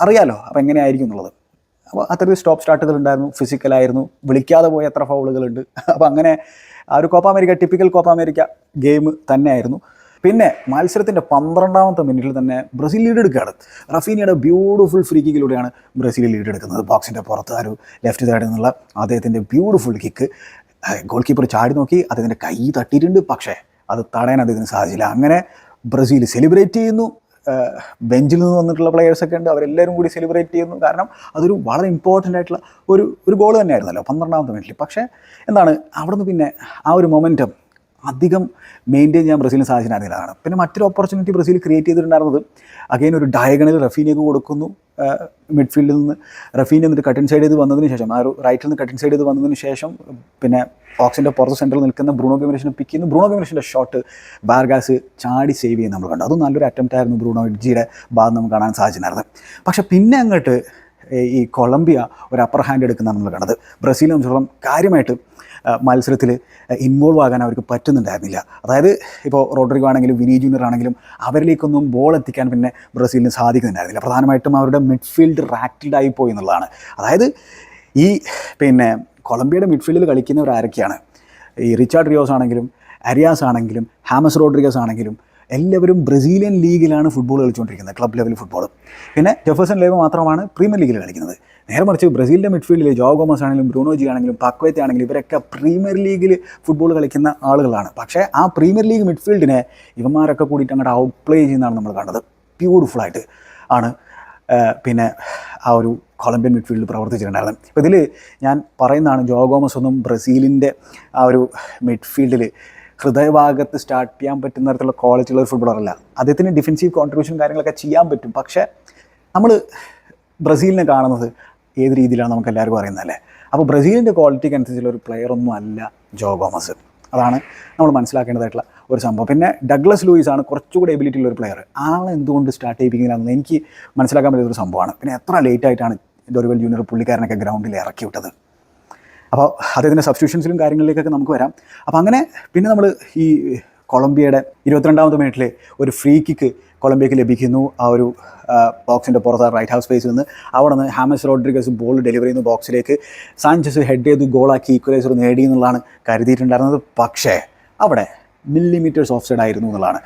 അറിയാലോ അപ്പോൾ എങ്ങനെയായിരിക്കും എന്നുള്ളത്. അപ്പോൾ അത്തരത്തിൽ സ്റ്റോപ്പ് സ്റ്റാർട്ടുകൾ ഉണ്ടായിരുന്നു. ഫിസിക്കലായിരുന്നു. വിളിക്കാതെ പോയ എത്ര ഫൗളുകളുണ്ട്. അപ്പോൾ അങ്ങനെ ആ ഒരു Copa America typical Copa America game തന്നെയായിരുന്നു. പിന്നെ മത്സരത്തിന്റെ പന്ത്രണ്ടാമത്തെ മിനിറ്റിൽ തന്നെ ബ്രസീൽ ലീഡ് എടുക്കുകയാണ്. റഫീനിയുടെ ബ്യൂട്ടിഫുൾ ഫ്രീ കിക്കിലൂടെയാണ് ബ്രസീൽ ലീഡ് എടുക്കുന്നത്. ബോക്സിന്റെ പുറത്ത് ആ ഒരു ലെഫ്റ്റ് സൈഡിൽ നിന്നുള്ള അദ്ദേഹത്തിന്റെ ബ്യൂട്ടിഫുൾ കിക്ക് ഗോൾ കീപ്പർ ചാടി നോക്കി അദ്ദേഹത്തിന്റെ കൈ തട്ടിയിട്ടുണ്ട്. പക്ഷേ അത് തടയാൻ അദ്ദേഹത്തിന് സാധിച്ചില്ല. അങ്ങനെ ബ്രസീൽ സെലിബ്രേറ്റ് ചെയ്യുന്നു. ബെഞ്ചിൽ നിന്ന് വന്നിട്ടുള്ള പ്ലെയേഴ്സൊക്കെ ഉണ്ട്. അവരെല്ലാവരും കൂടി സെലിബ്രേറ്റ് ചെയ്യുന്നു. കാരണം അതൊരു വളരെ ഇമ്പോർട്ടന്റ് ആയിട്ടുള്ള ഒരു ഒരു ഗോൾ തന്നെയായിരുന്നല്ലോ പന്ത്രണ്ടാമത്തെ മിനിറ്റിൽ പക്ഷേ എന്താണ് അവിടുന്ന് പിന്നെ ആ ഒരു മൊമെന്റം അധികം മെയിന്റെയിൻ ചെയ്യാൻ ബ്രസീലിന് സാധിച്ചിട്ടുണ്ടായിരുന്നില്ല പിന്നെ മറ്റൊരു ഓപ്പർച്യൂണിറ്റി ബ്രസീൽ ക്രിയേറ്റ് ചെയ്തിട്ടുണ്ടായിരുന്നത് അഗൈൻ ഒരു ഡയഗണൽ റഫീനിയൊക്കെ കൊടുക്കുന്നു. മിഡ്ഫീൽഡിൽ നിന്ന് റഫീനി എന്നിട്ട് കട്ടിൻ സൈഡ് ചെയ്ത് വന്നതിന് ശേഷം ആ ഒരു റൈറ്റിൽ നിന്ന് കട്ടിൻ സൈഡ് ചെയ്ത് വന്നതിന് ശേഷം പിന്നെ ഓക്സിന്റെ പുറത്ത് സെന്ററിൽ നിൽക്കുന്ന ബ്രൂണോ ഗെമിനേഷനെ പിക്ക് ചെയ്യുന്നു. ബ്രൂണോ ഗെമിനേഷന്റെ ഷോട്ട് ബാർഗാസ് ചാടി സേവ് ചെയ്യുന്ന നമ്മൾ കണ്ടു. അതും നല്ലൊരു അറ്റംപ്റ്റ് ആയിരുന്നു ബ്രൂണോ ഇഡ്ജിയുടെ ഭാഗം നമുക്ക് കാണാൻ സാധിച്ചിട്ടുണ്ടായിരുന്നത് പക്ഷേ പിന്നെ അങ്ങോട്ട് ഈ കൊളംബിയ ഒരു അപ്പർ ഹാൻഡ് എടുക്കുന്ന നമ്മൾ കണ്ടത്. ബ്രസീലിനെ സംബന്ധിച്ചിടത്തോളം കാര്യമായിട്ട് മത്സരത്തിൽ ഇൻവോൾവ് ആകാൻ അവർക്ക് പറ്റുന്നുണ്ടായിരുന്നില്ല. അതായത് ഇപ്പോൾ റോഡ്രിഗോ ആണെങ്കിലും വിനി ജൂനിയർ ആണെങ്കിലും അവരിലേക്കൊന്നും ബോൾ എത്തിക്കാൻ പിന്നെ ബ്രസീലിന് സാധിക്കുന്നുണ്ടായിരുന്നില്ല. പ്രധാനമായിട്ടും അവരുടെ മിഡ്ഫീൽഡ് റാക്റ്റഡ് ആയി പോയി എന്നുള്ളതാണ്. അതായത് ഈ പിന്നെ കൊളംബിയയുടെ മിഡ്ഫീൽഡിൽ കളിക്കുന്നവർ ആരൊക്കെയാണ്? ഈ റിച്ചാർഡ് റിയോസ് ആണെങ്കിലും അരിയാസ് ആണെങ്കിലും ഹാമസ് റോഡ്രിഗസ് ആണെങ്കിലും എല്ലാവരും ബ്രസീലിയൻ ലീഗിലാണ് ഫുട്ബോൾ കളിച്ചുകൊണ്ടിരിക്കുന്നത് ക്ലബ് ലെവൽ ഫുട്ബോൾ പിന്നെ ജെഫേഴ്സൺ ലേവ് മാത്രമാണ് പ്രീമിയർ ലീഗിൽ കളിക്കുന്നത്. നേരെ മറിച്ച് ബ്രസീലിന്റെ മിഡ്ഫീൽഡിൽ ജോ ഗോമസ് ആണെങ്കിലും ബ്രൂണോജി ആണെങ്കിലും പക്വേത്തെ ആണെങ്കിലും ഇവരൊക്കെ പ്രീമിയർ ലീഗിൽ ഫുട്ബോൾ കളിക്കുന്ന ആളുകളാണ്. പക്ഷേ ആ പ്രീമിയർ ലീഗ് മിഡ്ഫീൽഡിനെ ഇവന്മാരൊക്കെ കൂടിയിട്ട് അങ്ങോട്ട് ഔട്ട് പ്ലേ ചെയ്യുന്നതാണ് നമ്മൾ കണ്ടത്. ബ്യൂട്ടിഫുള്ളായിട്ട് ആണ്. പിന്നെ ആ ഒരു കൊളംബിയൻ മിഡ്ഫീൽഡിൽ പ്രവർത്തിച്ചിട്ടുണ്ടായിരുന്നത്. അപ്പോൾ ഇതിൽ ഞാൻ പറയുന്നതാണ് ജോഗോമസ് ഒന്നും ബ്രസീലിന്റെ ആ ഒരു മിഡ്ഫീൽഡിൽ ഹൃദയഭാഗത്ത് സ്റ്റാർട്ട് ചെയ്യാൻ പറ്റുന്ന തരത്തിലുള്ള ക്വാളിറ്റി ഉള്ള ഒരു ഫുട്ബോളറല്ല അദ്ദേഹത്തിന് ഡിഫൻസീവ് കോൺട്രിബ്യൂഷൻ കാര്യങ്ങളൊക്കെ ചെയ്യാൻ പറ്റും. പക്ഷേ നമ്മൾ ബ്രസീലിനെ കാണുന്നത് ഏത് രീതിയിലാണ് നമുക്ക് എല്ലാവർക്കും അറിയുന്നതല്ലേ അപ്പോൾ ബ്രസീലിന്റെ ക്വാളിറ്റിക്ക് അനുസരിച്ചുള്ള ഒരു പ്ലെയർ ഒന്നും അല്ല ജോ ഗോമസ്. അതാണ് നമ്മൾ മനസ്സിലാക്കേണ്ടതായിട്ടുള്ള ഒരു സംഭവം. പിന്നെ ഡഗ്ലസ് ലൂയിസ് ആണ് കുറച്ചുകൂടി എബിലിറ്റി ഉള്ള ഒരു പ്ലെയർ ആളെ എന്തുകൊണ്ട് സ്റ്റാർട്ട് ചെയ്യിപ്പിക്കുന്നതെന്ന് എനിക്ക് മനസ്സിലാക്കാൻ പറ്റുന്ന ഒരു സംഭവമാണ്. പിന്നെ എത്ര ലേറ്റ് ആയിട്ടാണ് ഡൊറിവൽ ജൂനിയർ പുള്ളിക്കാരനൊക്കെ ഗ്രൗണ്ടിൽ ഇറക്കി വിട്ടത്. അപ്പോൾ അദ്ദേഹത്തിന്റെ സബ്സ്റ്റിറ്റ്യൂഷൻസിലും കാര്യങ്ങളിലേക്കൊക്കെ നമുക്ക് വരാം. അപ്പോൾ അങ്ങനെ പിന്നെ നമ്മൾ ഈ കൊളംബിയയുടെ ഇരുപത്തിരണ്ടാമത് മിനിറ്റിൽ ഒരു ഫ്രീ കിക്ക് കൊളംബിയക്ക് ലഭിക്കുന്നു. ആ ഒരു ബോക്സിന്റെ പുറത്ത് റൈറ്റ് ഹൗസ് സ്പേസിൽ നിന്ന് അവിടെ നിന്ന് ഹാമസ് റോഡ്രിഗസ് ബോൾ ഡെലിവറി ചെയ്യുന്ന ബോക്സിലേക്ക് സാഞ്ചസ് ഹെഡ് ചെയ്ത് ഗോളാക്കി ഈക്വലൈസർ നേടി എന്നുള്ളതാണ് കരുതിയിട്ടുണ്ടായിരുന്നത്. പക്ഷേ അവിടെ മില്ലിമീറ്റേഴ്സ് ഓഫ് സൈഡ് ആയിരുന്നു എന്നുള്ളതാണ്.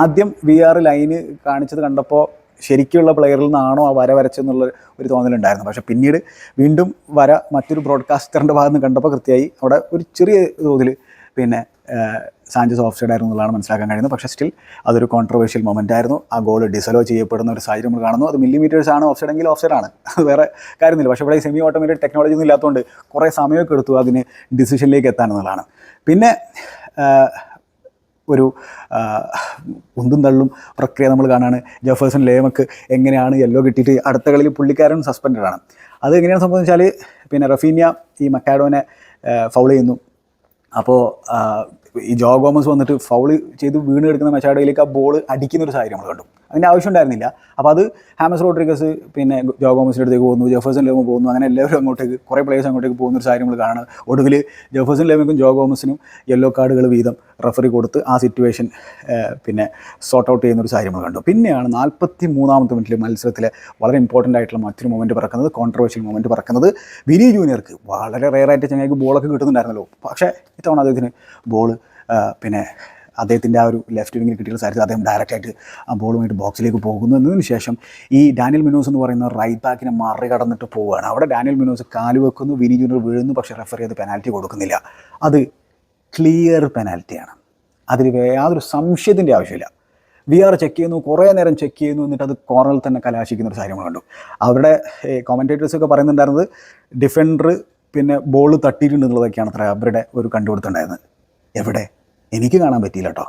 ആദ്യം വി ആർ ലൈന് കാണിച്ചത് കണ്ടപ്പോൾ ശരിക്കുള്ള പ്ലെയറിൽ നിന്നാണോ ആ വര വരച്ചെന്നുള്ള ഒരു തോന്നലുണ്ടായിരുന്നു പക്ഷേ പിന്നീട് വീണ്ടും വര മറ്റൊരു ബ്രോഡ്കാസ്റ്ററിന്റെ ഭാഗത്ത് നിന്ന് കണ്ടപ്പോൾ കൃത്യമായി അവിടെ ഒരു ചെറിയ തോതിൽ പിന്നെ സാഞ്ചസ് ഓഫ് സൈഡ് ആയിരുന്നു എന്നുള്ളതാണ് മനസ്സിലാക്കാൻ കഴിയുന്നത്. പക്ഷേ സ്റ്റിൽ അതൊരു കോൺട്രവേഴ്ഷ്യൽ മൊമെന്റ് ആയിരുന്നു. ആ ഗോൾ ഡിസലോ ചെയ്യപ്പെടുന്ന ഒരു സാഹചര്യം നമ്മൾ കാണുന്നു. അത് മില്ലിമീറ്റേഴ്സ് ആണ് ഓഫ് സൈഡ് എങ്കിൽ ഓഫ് ആണ്. അത് വേറെ കാര്യമൊന്നുമില്ല. പക്ഷേ ഇവിടെ സെമി ഓട്ടോമാറ്റിക് ടെക്നോളജി ഒന്നും ഇല്ലാത്തതുകൊണ്ട് കുറേ സമയമൊക്കെ എടുത്തു അതിന് ഡിസിഷനിലേക്ക് എത്താൻ എന്നുള്ളതാണ്. പിന്നെ ഒരു ഉന്തും തള്ളും പ്രക്രിയ നമ്മൾ കാണാണ്. ജഫേഴ്സൺ ലേമക്ക് എങ്ങനെയാണ് യെല്ലോ കിട്ടിയിട്ട് അടുത്ത കളിയിൽ പുള്ളിക്കാരൻ സസ്പെൻഡഡ് ആണ്. അത് എങ്ങനെയാണ് സംഭവിച്ചാൽ പിന്നെ റഫീനിയ ഈ മക്കാഡോനെ ഫൗൾ ചെയ്യുന്നു. അപ്പോൾ ഈ ജോ ഗോമസ് വന്നിട്ട് ഫൗൾ ചെയ്ത് വീണ് കിടക്കുന്ന മെച്ചാഡോയിലേക്ക് ആ ബോൾ അടിക്കുന്ന ഒരു സാഹചര്യം നമ്മൾ കണ്ടു. അതിന്റെ ആവശ്യം ഉണ്ടായിരുന്നില്ല. അപ്പോൾ അത് ഹാമസ് റോഡ്രിഗസ് പിന്നെ ജോ ഗോമസിന്റെ അടുത്തേക്ക് പോകുന്നു ജെഫേഴ്സൺ ലേമ പോകുന്നു അങ്ങനെ എല്ലാവരും അങ്ങോട്ടേക്ക് കുറേ പ്ലേയേഴ്സ് അങ്ങോട്ടേക്ക് പോകുന്ന ഒരു സാഹചര്യം നമ്മൾ കാണുന്നത് ഒടുവിൽ ജെഫേഴ്സൺ ലേമയ്ക്കും ജോ ഗോമസിനും യെല്ലോ കാർഡുകൾ വീതം റഫറി കൊടുത്ത് ആ സിറ്റുവേഷൻ പിന്നെ സോർട്ട് ഔട്ട് ചെയ്യുന്ന ഒരു സാഹചര്യം നമ്മൾ കണ്ടു. പിന്നെയാണ് നാൽപ്പത്തി മൂന്നാമത്തെ മിനിറ്റിൽ മത്സരത്തിൽ വളരെ ഇമ്പോർട്ടന്റ് ആയിട്ടുള്ള മറ്റൊരു മൊമെന്റ് പറക്കുന്നത് കോൺട്രവേഴ്ഷ്യൽ മൊമെന്റ് പറക്കുന്നത് വിനി ജൂനിയർക്ക് വളരെ റെയറായിട്ട് ചങ്ങായിക്ക് ബോളൊക്കെ കിട്ടുന്നുണ്ടായിരുന്നല്ലോ. പക്ഷേ ഇത്തവണ അദ്ദേഹത്തിന് ബോൾ പിന്നെ അദ്ദേഹത്തിന്റെ ആ ഒരു ലെഫ്റ്റ് വിങ്ങിൽ കിട്ടിയ സാരിച്ച് അദ്ദേഹം ഡയറക്റ്റായിട്ട് ബോളുമായിട്ട് ബോക്സിലേക്ക് പോകുന്നു. എന്നതിന് ശേഷം ഈ ഡാനിയൽ മിനോസ് എന്ന് പറയുന്ന റൈറ്റ് ബാക്കിനെ മറികടന്നിട്ട് പോവുകയാണ്. അവിടെ ഡാനിയൽ മിനോസ് കാൽ വെക്കുന്നു വിനി ജൂനിയർ വീഴുന്നു പക്ഷേ റെഫറി അത് പെനാൽറ്റി കൊടുക്കുന്നില്ല. അത് ക്ലിയർ പെനാൽറ്റിയാണ് അതിൽ യാതൊരു സംശയത്തിന്റെ ആവശ്യമില്ല. വി ആർ ചെക്ക് ചെയ്യുന്നു കുറേ നേരം ചെക്ക് ചെയ്യുന്നു എന്നിട്ട് അത് കോർണറിൽ തന്നെ കലാശിക്കുന്ന ഒരു സാധനം കണ്ടു. അവരുടെ കോമന്റേറ്റേഴ്സൊക്കെ പറയുന്നുണ്ടായിരുന്നത് ഡിഫൻഡർ പിന്നെ ബോൾ തട്ടിയിട്ടുണ്ട് എന്നുള്ളതൊക്കെയാണ് അത്ര അവരുടെ ഒരു കണ്ടുപിടുത്തുണ്ടായിരുന്നത് എവിടെ? എനിക്ക് കാണാൻ പറ്റിയില്ല കേട്ടോ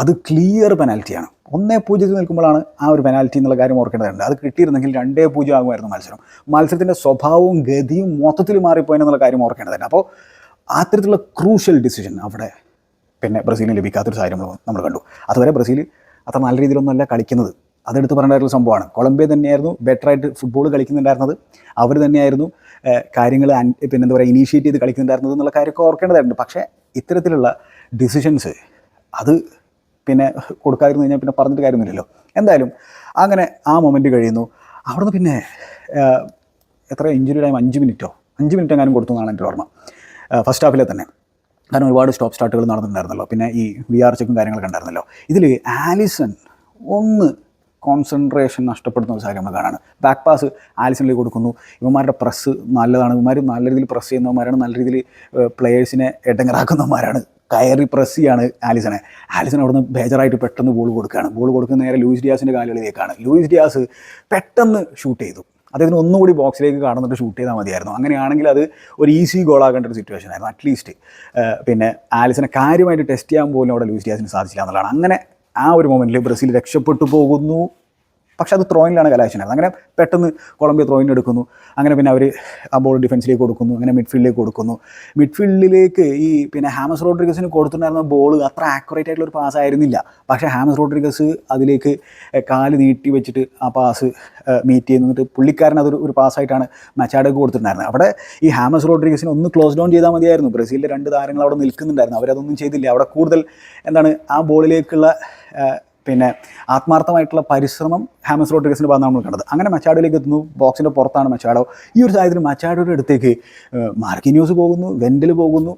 അത് ക്ലിയർ പെനാൽറ്റിയാണ് ഒന്നേ പൂജ്യത്തിൽ നിൽക്കുമ്പോഴാണ് ആ ഒരു പെനാൽറ്റി എന്നുള്ള കാര്യം ഓർക്കേണ്ടതുണ്ട്. അത് കിട്ടിയിരുന്നെങ്കിൽ രണ്ടേ പൂജ്യം ആകുമായിരുന്നു മത്സരം. മത്സരത്തിന്റെ സ്വഭാവവും ഗതിയും മൊത്തത്തിൽ മാറിപ്പോയെന്നുള്ള കാര്യം ഓർക്കേണ്ടതുണ്ട്. അപ്പോൾ അത്തരത്തിലുള്ള ക്രൂഷ്യൽ ഡിസിഷൻ അവിടെ പിന്നെ ബ്രസീലിന് ലഭിക്കാത്തൊരു സാഹചര്യം നമ്മൾ കണ്ടു. അതുവരെ ബ്രസീൽ അത്ര നല്ല രീതിയിലൊന്നുമല്ല കളിക്കുന്നത്. അതെടുത്ത് പറയേണ്ട സംഭവമാണ്. കൊളംബിയ തന്നെയായിരുന്നു ബെറ്ററായിട്ട് ഫുട്ബോൾ കളിക്കുന്നുണ്ടായിരുന്നത്. അവർ തന്നെയായിരുന്നു കാര്യങ്ങൾ പിന്നെ എന്താ പറയുക ഇനീഷ്യേറ്റ് ചെയ്ത് കളിക്കുന്നുണ്ടായിരുന്നത് എന്നുള്ള കാര്യമൊക്കെ ഓർക്കേണ്ടതായിട്ടുണ്ട് പക്ഷേ ഇത്തരത്തിലുള്ള ഡിസിഷൻസ് അത് പിന്നെ കൊടുക്കാതിരുന്നു കഴിഞ്ഞാൽ പിന്നെ പറഞ്ഞിട്ട് കാര്യമൊന്നുമില്ലല്ലോ. എന്തായാലും അങ്ങനെ ആ മൊമെന്റ് കഴിയുന്നു. അവിടുന്ന് പിന്നെ എത്ര ഇഞ്ചുറി ടൈം അഞ്ച് മിനിറ്റോ അഞ്ച് മിനിറ്റ് എങ്ങാനും കൊടുത്തു എന്നാണ് എന്റെ ഓർമ്മ. ഫസ്റ്റ് ഹാഫിലെ തന്നെ. കാരണം ഒരുപാട് സ്റ്റോപ്പ് സ്റ്റാർട്ടുകൾ നടന്നിട്ടുണ്ടായിരുന്നല്ലോ. പിന്നെ ഈ വി ആർ ചെക്കും കാര്യങ്ങളൊക്കെ ഉണ്ടായിരുന്നല്ലോ. ഇതിൽ ആലിസൺ ഒന്ന് കോൺസെൻട്രേഷൻ നഷ്ടപ്പെടുന്ന ഒരു സാഹചര്യം നമ്മൾ കാണാണ്. ബാക്ക് പാസ് ആലിസണിലേക്ക് കൊടുക്കുന്നു. ഇവന്മാരുടെ പ്രസ് നല്ലതാണ്. ഇവന്മാർ നല്ല രീതിയിൽ പ്രസ് ചെയ്യുന്നവന്മാരാണ്. നല്ല രീതിയിൽ പ്ലെയേഴ്സിനെ എട്ടങ്ങറാക്കുന്നവന്മാരാണ് കയറി പ്രസ് ചെയ്യാണ് ആലിസനെ. ആലിസൺ അവിടുന്ന് ബേജറായിട്ട് പെട്ടെന്ന് ബോൾ കൊടുക്കുകയാണ്. ബോൾ കൊടുക്കുന്ന നേരെ ലൂയിസ് ഡിയാസിന്റെ കാലുകളിലേക്കാണ്. ലൂയിസ് ഡിയാസ് പെട്ടെന്ന് ഷൂട്ട് ചെയ്തു. അദ്ദേഹത്തിന് ഒന്നുകൂടി ബോക്സിലേക്ക് കടന്നിട്ട് ഷൂട്ട് ചെയ്താൽ മതിയായിരുന്നു. അങ്ങനെയാണെങ്കിൽ അത് ഒരു ഈസി ഗോൾ ആകേണ്ട ഒരു സിറ്റുവേഷൻ ആയിരുന്നു. അറ്റ്ലീസ്റ്റ് പിന്നെ ആലിസിനെ കാര്യമായിട്ട് ടെസ്റ്റ് ചെയ്യാൻ പോലും അവിടെ ലൂയിസ് ഡിയാസിന് സാധിച്ചില്ല എന്നുള്ളതാണ്. അങ്ങനെ ആ ഒരു മൊമെന്റിൽ ബ്രസീൽ രക്ഷപ്പെട്ടു പോകുന്നു. പക്ഷെ അത് ത്രോയിനിലാണ് കലാശനായത് അങ്ങനെ പെട്ടെന്ന് കൊളംബിയ ത്രോയിൻ എടുക്കുന്നു. അങ്ങനെ പിന്നെ അവർ ആ ബോൾ ഡിഫൻസിലേക്ക് കൊടുക്കുന്നു. അങ്ങനെ മിഡ്ഫീൽഡിലേക്ക് കൊടുക്കുന്നു. മിഡ്ഫീൽഡിലേക്ക് ഈ പിന്നെ ഹാമസ് റോഡ്രിഗസിന് കൊടുത്തിട്ടുണ്ടായിരുന്ന ബോൾ അത്ര ആക്യുറേറ്റ് ആയിട്ടുള്ള ഒരു പാസ് ആയിരുന്നില്ല. പക്ഷേ ഹാമസ് റോഡ്രിഗസ് അതിലേക്ക് കാൽ നീട്ടി വെച്ചിട്ട് ആ പാസ് മീറ്റ് ചെയ്യുന്നിട്ട് പുള്ളിക്കാരൻ അതൊരു ഒരു പാസ്സായിട്ടാണ് മച്ചാഡക്ക് കൊടുത്തിട്ടുണ്ടായിരുന്നത്. അവിടെ ഈ ഹാമസ് റോഡ്രിഗസിന് ഒന്ന് ക്ലോസ് ഡൗൺ ചെയ്താൽ മതിയായിരുന്നു. ബ്രസീലിലെ രണ്ട് താരങ്ങൾ അവിടെ നിൽക്കുന്നുണ്ടായിരുന്നു. അവരതൊന്നും ചെയ്തില്ല. അവിടെ കൂടുതൽ എന്താണ് ആ ബോളിലേക്കുള്ള പിന്നെ ആത്മാർത്ഥമായിട്ടുള്ള പരിശ്രമം ഹാമസ് റോഡ്രിഗസിന്റെ ഭാഗത്താണ് നമ്മൾ കണ്ടത്. അങ്ങനെ മച്ചാഡോയിലേക്ക് എത്തുന്നു. ബോക്സിന്റെ പുറത്താണ് മച്ചാഡോ. ഈ ഒരു സാഹചര്യത്തിൽ മച്ചാഡോയുടെ അടുത്തേക്ക് മാർക്കിന്യൂസ് പോകുന്നു വെൻഡൽ പോകുന്നു.